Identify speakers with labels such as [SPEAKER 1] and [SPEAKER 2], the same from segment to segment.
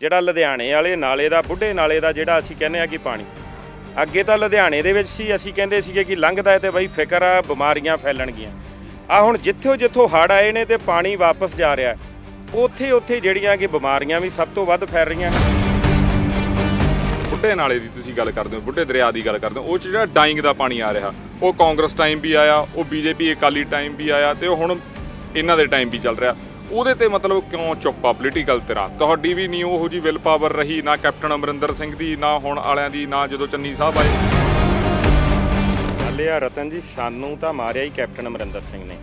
[SPEAKER 1] ਜਿਹੜਾ ਲੁਧਿਆਣੇ ਵਾਲੇ ਨਾਲੇ ਦਾ, ਬੁੱਢੇ ਨਾਲੇ ਦਾ ਜਿਹੜਾ ਅਸੀਂ ਕਹਿੰਦੇ ਆ ਕਿ ਪਾਣੀ। ਅੱਗੇ ਤਾਂ ਲੁਧਿਆਣੇ ਦੇ ਵਿੱਚ ਸੀ, ਅਸੀਂ ਕਹਿੰਦੇ ਸੀਗੇ ਕਿ ਲੰਘਦਾ ਹੈ ਤੇ ਬਈ ਫਿਕਰ ਆ, ਬਿਮਾਰੀਆਂ ਫੈਲਣਗੀਆਂ। ਆ ਹੁਣ ਜਿੱਥੋਂ ਜਿੱਥੋਂ ਹੜ ਆਏ ਨੇ ਤੇ ਪਾਣੀ ਵਾਪਸ ਜਾ ਰਿਹਾ ਉੱਥੇ ਉੱਥੇ ਜਿਹੜੀਆਂ ਕਿ ਬਿਮਾਰੀਆਂ ਵੀ ਸਭ ਤੋਂ ਵੱਧ ਫੈਲ ਰਹੀਆਂ
[SPEAKER 2] ਬੁੱਢੇ ਨਾਲੇ ਦੀ ਤੁਸੀਂ ਗੱਲ ਕਰਦੇ ਹੋ, ਬੁੱਢੇ ਦਰਿਆ ਦੀ ਗੱਲ ਕਰਦੇ ਹੋ, ਉਹ 'ਚ ਜਿਹੜਾ ਡਾਈਂਗ ਦਾ ਪਾਣੀ ਆ ਰਿਹਾ, ਉਹ ਕਾਂਗਰਸ ਟਾਈਮ ਵੀ ਆਇਆ, ਉਹ ਬੀਜੇਪੀ ਅਕਾਲੀ ਟਾਈਮ ਵੀ ਆਇਆ ਤੇ ਉਹ ਹੁਣ ਇਹਨਾਂ ਦੇ ਟਾਈਮ ਵੀ ਚੱਲ ਰਿਹਾ। ਉਹਦੇ ਤੇ ਮਤਲਬ ਕਿਉਂ ਚੁੱਪ ਆ ਪੋਲੀਟੀਕਲ ਤਰ੍ਹਾਂ ਤੁਹਾਡੀ ਵੀ ਨਹੀਂ ਉਹੋ ਜੀ ਵਿਲ ਪਾਵਰ ਰਹੀ ਨਾ ਕੈਪਟਨ ਅਮਰਿੰਦਰ ਸਿੰਘ ਦੀ ਨਾ ਹੁਣ ਵਾਲਿਆਂ ਦੀ ਨਾ ਜਦੋਂ ਚੰਨੀ ਸਾਹਿਬ ਆਏ।
[SPEAKER 1] ਗੱਲ ਇਹ ਆ ਰਤਨ ਜੀ ਸਾਨੂੰ ਤਾਂ ਮਾਰਿਆ ਹੀ ਕੈਪਟਨ ਅਮਰਿੰਦਰ ਸਿੰਘ ਨੇ।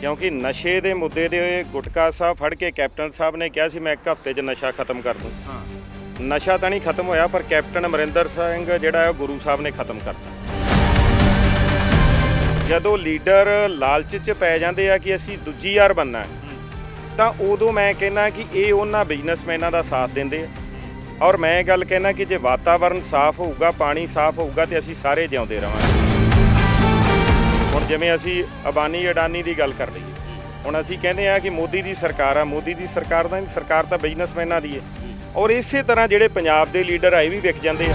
[SPEAKER 1] ਕਿਉਂਕਿ ਨਸ਼ੇ ਦੇ ਮੁੱਦੇ ਦੇ ਗੁਟਕਾ ਸਾਹਿਬ ਫੜ ਕੇ ਕੈਪਟਨ ਸਾਹਿਬ ਨੇ ਕਿਹਾ ਸੀ ਮੈਂ ਇੱਕ ਹਫ਼ਤੇ 'ਚ ਨਸ਼ਾ ਖਤਮ ਕਰ ਦੂੰ।
[SPEAKER 2] ਹਾਂ।
[SPEAKER 1] ਨਸ਼ਾ ਤਾਂ ਨਹੀਂ ਖਤਮ ਹੋਇਆ ਪਰ ਕੈਪਟਨ ਅਮਰਿੰਦਰ ਸਿੰਘ ਜਿਹੜਾ ਹੈ ਉਹ ਗੁਰੂ ਸਾਹਿਬ ਨੇ ਖਤਮ ਕਰਤਾ। ਜਦੋਂ ਲੀਡਰ ਲਾਲਚ 'ਚ ਪੈ ਜਾਂਦੇ ਆ ਕਿ ਅਸੀਂ ਦੂਜੀ ਯਾਰ ਬੰਨਾ ਹੈ ਤਾਂ ਉਦੋਂ ਮੈਂ ਕਹਿੰਦਾ ਕਿ ਇਹ ਉਹਨਾਂ ਬਿਜ਼ਨਸਮੈਨਾਂ ਦਾ ਸਾਥ ਦਿੰਦੇ ਆ। ਔਰ ਮੈਂ ਇਹ ਗੱਲ ਕਹਿੰਦਾ ਕਿ ਜੇ ਵਾਤਾਵਰਣ ਸਾਫ਼ ਹੋਊਗਾ, ਪਾਣੀ ਸਾਫ਼ ਹੋਊਗਾ, ਤੇ ਅਸੀਂ ਸਾਰੇ ਜਿਉਂਦੇ ਰਵਾਂਗੇ ਹੁਣ ਜਿਵੇਂ ਅਸੀਂ ਅਬਾਨੀ ਅਡਾਨੀ ਦੀ ਗੱਲ ਕਰ ਲਈਏ। ਹੁਣ ਅਸੀਂ ਕਹਿੰਦੇ ਆ ਕਿ ਮੋਦੀ ਦੀ ਸਰਕਾਰ ਆ, ਮੋਦੀ ਦੀ ਸਰਕਾਰ ਦਾ ਸਰਕਾਰ ਤਾਂ ਬਿਜ਼ਨਸਮੈਨਾਂ ਦੀ ਹੈ। ਔਰ ਇਸੇ ਤਰ੍ਹਾਂ ਜਿਹੜੇ ਪੰਜਾਬ ਦੇ ਲੀਡਰ ਆਏ ਵੀ ਵਿਕ ਜਾਂਦੇ ਆ।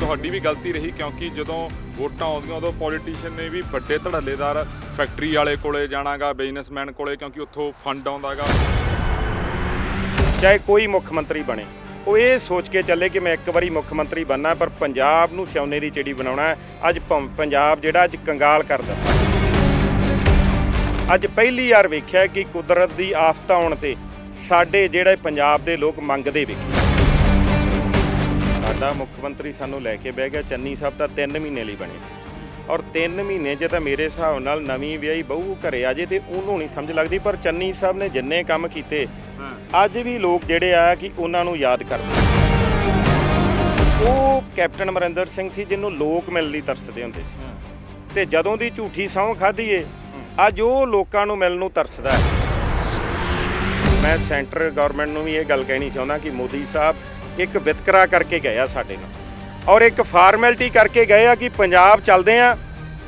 [SPEAKER 2] ਤੁਹਾਡੀ ਵੀ ਗਲਤੀ ਰਹੀ ਕਿਉਂਕਿ ਜਦੋਂ ਵੋਟਾਂ ਆਉਂਦੀਆਂ, ਉਦੋਂ ਪੋਲੀਟੀਸ਼ੀਅਨ ਨੇ ਵੀ ਵੱਡੇ ਧੜੱਲੇਦਾਰ ਫੈਕਟਰੀ ਵਾਲੇ ਕੋਲੇ ਜਾਣਾਗਾ ਬਿਜ਼ਨਸਮੈਨ ਕੋਲੇ, ਕਿਉਂਕਿ ਉੱਥੋਂ ਫੰਡ ਆਉਂਦਾਗਾ।
[SPEAKER 1] ਚਾਹੇ ਕੋਈ ਮੁੱਖ ਮੰਤਰੀ ਬਣੇ, ਉਹ ਇਹ ਸੋਚ ਕੇ ਚੱਲੇ ਕਿ ਮੈਂ ਇੱਕ ਵਾਰੀ ਮੁੱਖ ਮੰਤਰੀ ਬਣਨਾ, ਪਰ ਪੰਜਾਬ ਨੂੰ ਸਿਉਨੇ ਦੀ ਚਿੜੀ ਬਣਾਉਣਾ ਅੱਜ ਪੰਜਾਬ ਜਿਹੜਾ ਅੱਜ ਕੰਗਾਲ ਕਰ ਦਿੱਤਾ। ਅੱਜ ਪਹਿਲੀ ਵਾਰ ਵੇਖਿਆ ਕਿ ਕੁਦਰਤ ਦੀ ਆਫਤ ਆਉਣ ਤੇ ਸਾਡੇ ਜਿਹੜੇ ਪੰਜਾਬ ਦੇ ਲੋਕ ਮੰਗਦੇ ਵੇਖੇ। ਸਾਡਾ ਮੁੱਖ ਮੰਤਰੀ ਸਾਨੂੰ ਲੈ ਕੇ ਬਹਿ ਗਿਆ, ਚੰਨੀ ਸਾਹਿਬ ਤਾਂ 3 ਮਹੀਨੇ ਲਈ ਬਣੇ ਸੀ। ਔਰ 3 ਮਹੀਨੇ 'ਚ ਤਾਂ ਮੇਰੇ ਹਿਸਾਬ ਨਾਲ ਨਵੀਂ ਵਿਆਹੀ ਬਹੂ ਘਰੇ ਆ ਜੇ ਤੇ ਉਹਨੂੰ ਨਹੀਂ ਸਮਝ ਲੱਗਦੀ ਪਰ ਚੰਨੀ ਸਾਹਿਬ ਨੇ ਜਿੰਨੇ ਕੰਮ ਕੀਤੇ ਅੱਜ ਵੀ ਲੋਕ ਜਿਹੜੇ ਆ ਕਿ ਉਹਨਾਂ ਨੂੰ ਯਾਦ ਕਰਦੇ ਉਹ ਕੈਪਟਨ ਅਮਰਿੰਦਰ ਸਿੰਘ ਸੀ ਜਿਹਨੂੰ ਲੋਕ ਮਿਲਣ ਲਈ ਤਰਸਦੇ ਹੁੰਦੇ ਸੀ। ਤੇ ਜਦੋਂ ਦੀ ਝੂਠੀ ਸਹੁੰ ਖਾਧੀ ਏ ਅੱਜ ਉਹ ਲੋਕਾਂ ਨੂੰ ਮਿਲਣ ਨੂੰ ਤਰਸਦਾ ਹੈ। ਮੈਂ ਸੈਂਟਰ ਗਵਰਨਮੈਂਟ ਨੂੰ ਵੀ ਇਹ ਗੱਲ ਕਹਿਣੀ ਚਾਹੁੰਦਾ ਕਿ ਮੋਦੀ ਸਾਹਿਬ ਇੱਕ ਵਿਤਕਰਾ ਕਰਕੇ ਗਏ ਆ ਸਾਡੇ ਨਾਲ। ਔਰ ਇੱਕ ਫਾਰਮੈਲਿਟੀ ਕਰਕੇ ਗਏ ਆ ਕਿ ਪੰਜਾਬ ਚੱਲਦੇ ਆ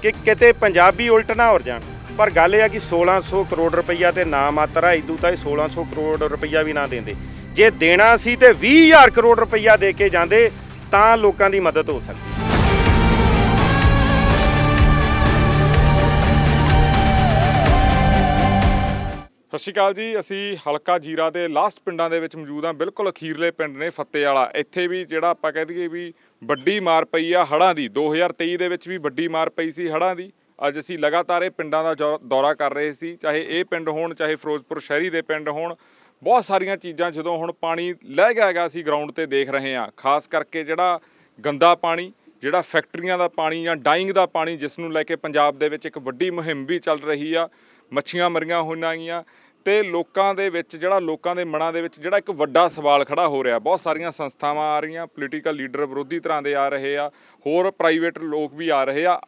[SPEAKER 1] ਕਿ ਕਿਤੇ ਪੰਜਾਬੀ ਉਲਟ ਨਾ ਹੋ ਜਾਣ। ਪਰ ਗੱਲ ਇਹ ਆ ਕਿ 1600 ਕਰੋੜ ਰੁਪਈਆ ਤੇ ਨਾ ਮਾਤਰ ਆ ਇਦੂ ਤਾਂ ਇਹ 1600 ਕਰੋੜ ਰੁਪਈਆ ਵੀ ਨਾ ਦਿੰਦੇ। ਜੇ ਦੇਣਾ ਸੀ ਤੇ 20000 ਕਰੋੜ ਰੁਪਈਆ ਦੇ ਕੇ ਜਾਂਦੇ, ਤਾਂ ਲੋਕਾਂ ਦੀ ਮਦਦ ਹੋ ਸਕਦੀ।
[SPEAKER 2] ਸਤਿ ਸ਼੍ਰੀ ਅਕਾਲ ਜੀ, ਅਸੀਂ ਹਲਕਾ ਜੀਰਾ ਦੇ ਲਾਸਟ ਪਿੰਡਾਂ ਦੇ ਵਿੱਚ ਮੌਜੂਦ ਹਾਂ। ਬਿਲਕੁਲ ਅਖੀਰਲੇ ਪਿੰਡ ਨੇ ਫੱਤੇ ਵਾਲਾ। ਇੱਥੇ ਵੀ ਜਿਹੜਾ ਆਪਾਂ ਕਹਿ ਦਈਏ ਵੀ ਵੱਡੀ ਮਾਰ ਪਈ ਆ ਹੜ੍ਹਾਂ ਦੀ। 2023 ਦੇ ਵਿੱਚ ਵੀ ਵੱਡੀ ਮਾਰ ਪਈ ਸੀ ਹੜ੍ਹਾਂ ਦੀ। ਅੱਜ ਅਸੀਂ ਲਗਾਤਾਰ ਇਹ ਪਿੰਡਾਂ ਦਾ ਜੌ- ਦੌਰਾ ਕਰ ਰਹੇ ਸੀ। ਚਾਹੇ ਇਹ ਪਿੰਡ ਹੋਣ, ਚਾਹੇ ਫਿਰੋਜ਼ਪੁਰ ਸ਼ਹਿਰੀ ਦੇ ਪਿੰਡ ਹੋਣ, ਬਹੁਤ ਸਾਰੀਆਂ ਚੀਜ਼ਾਂ ਜਦੋਂ ਹੁਣ ਪਾਣੀ ਲੈ ਗਿਆ ਹੈਗਾ ਅਸੀਂ ਗਰਾਊਂਡ ਤੇ ਦੇਖ ਰਹੇ ਹਾਂ। ਖਾਸ ਕਰਕੇ ਜਿਹੜਾ ਗੰਦਾ ਪਾਣੀ, ਜਿਹੜਾ ਫੈਕਟਰੀਆਂ ਦਾ ਪਾਣੀ ਜਾਂ ਡਾਈਂਗ ਦਾ ਪਾਣੀ ਜਿਸ ਨੂੰ ਲੈ ਕੇ ਪੰਜਾਬ ਦੇ ਵਿੱਚ ਇੱਕ ਵੱਡੀ ਮੁਹਿੰਮ ਵੀ ਚੱਲ ਰਹੀ ਆ। ਮੱਛੀਆਂ ਮਰੀਆਂ ਹੋਈਆਂ ਗੀਆਂ ਤੇ ਲੋਕਾਂ ਦੇ ਵਿੱਚ, ਜਿਹੜਾ ਲੋਕਾਂ ਦੇ ਮਨਾਂ ਦੇ ਵਿੱਚ, ਜਿਹੜਾ ਇੱਕ ਵੱਡਾ ਸਵਾਲ ਖੜਾ ਹੋ ਰਿਹਾ। ਬਹੁਤ ਸਾਰੀਆਂ ਸੰਸਥਾਵਾਂ ਆ ਰਹੀਆਂ ਪੋਲੀਟੀਕਲ ਲੀਡਰ ਵਿਰੋਧੀ ਤਰ੍ਹਾਂ ਦੇ ਆ ਰਹੇ ਆ, ਹੋਰ ਪ੍ਰਾਈਵੇਟ ਲੋਕ ਵੀ ਆ ਰਹੇ ਆ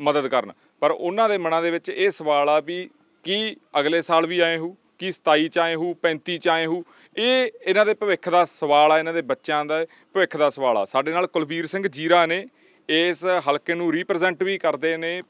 [SPEAKER 2] ਮਦਦ ਕਰਨ। ਪਰ ਉਹਨਾਂ ਦੇ ਮਨਾਂ ਦੇ ਵਿੱਚ ਇਹ ਸਵਾਲ ਆ ਵੀ ਕੀ ਅਗਲੇ ਸਾਲ ਵੀ ਆਏ ਹੋ, ਕੀ 27 ਚ ਆਏ ਹੋ 35 ਚ ਆਏ ਹੋ? ਇਹ ਇਹਨਾਂ ਦੇ ਭਵਿੱਖ ਦਾ ਸਵਾਲ ਆ, ਇਹਨਾਂ ਦੇ ਬੱਚਿਆਂ ਦਾ ਭਵਿੱਖ ਦਾ ਸਵਾਲ ਆ। ਸਾਡੇ ਨਾਲ ਕੁਲਬੀਰ ਸਿੰਘ ਜੀਰਾ ਨੇ, ਇਸ ਹਲਕੇ ਨੂੰ ਰਿਪਰੈਜ਼ੈਂਟ ਵੀ ਕਰਦੇ ਨੇ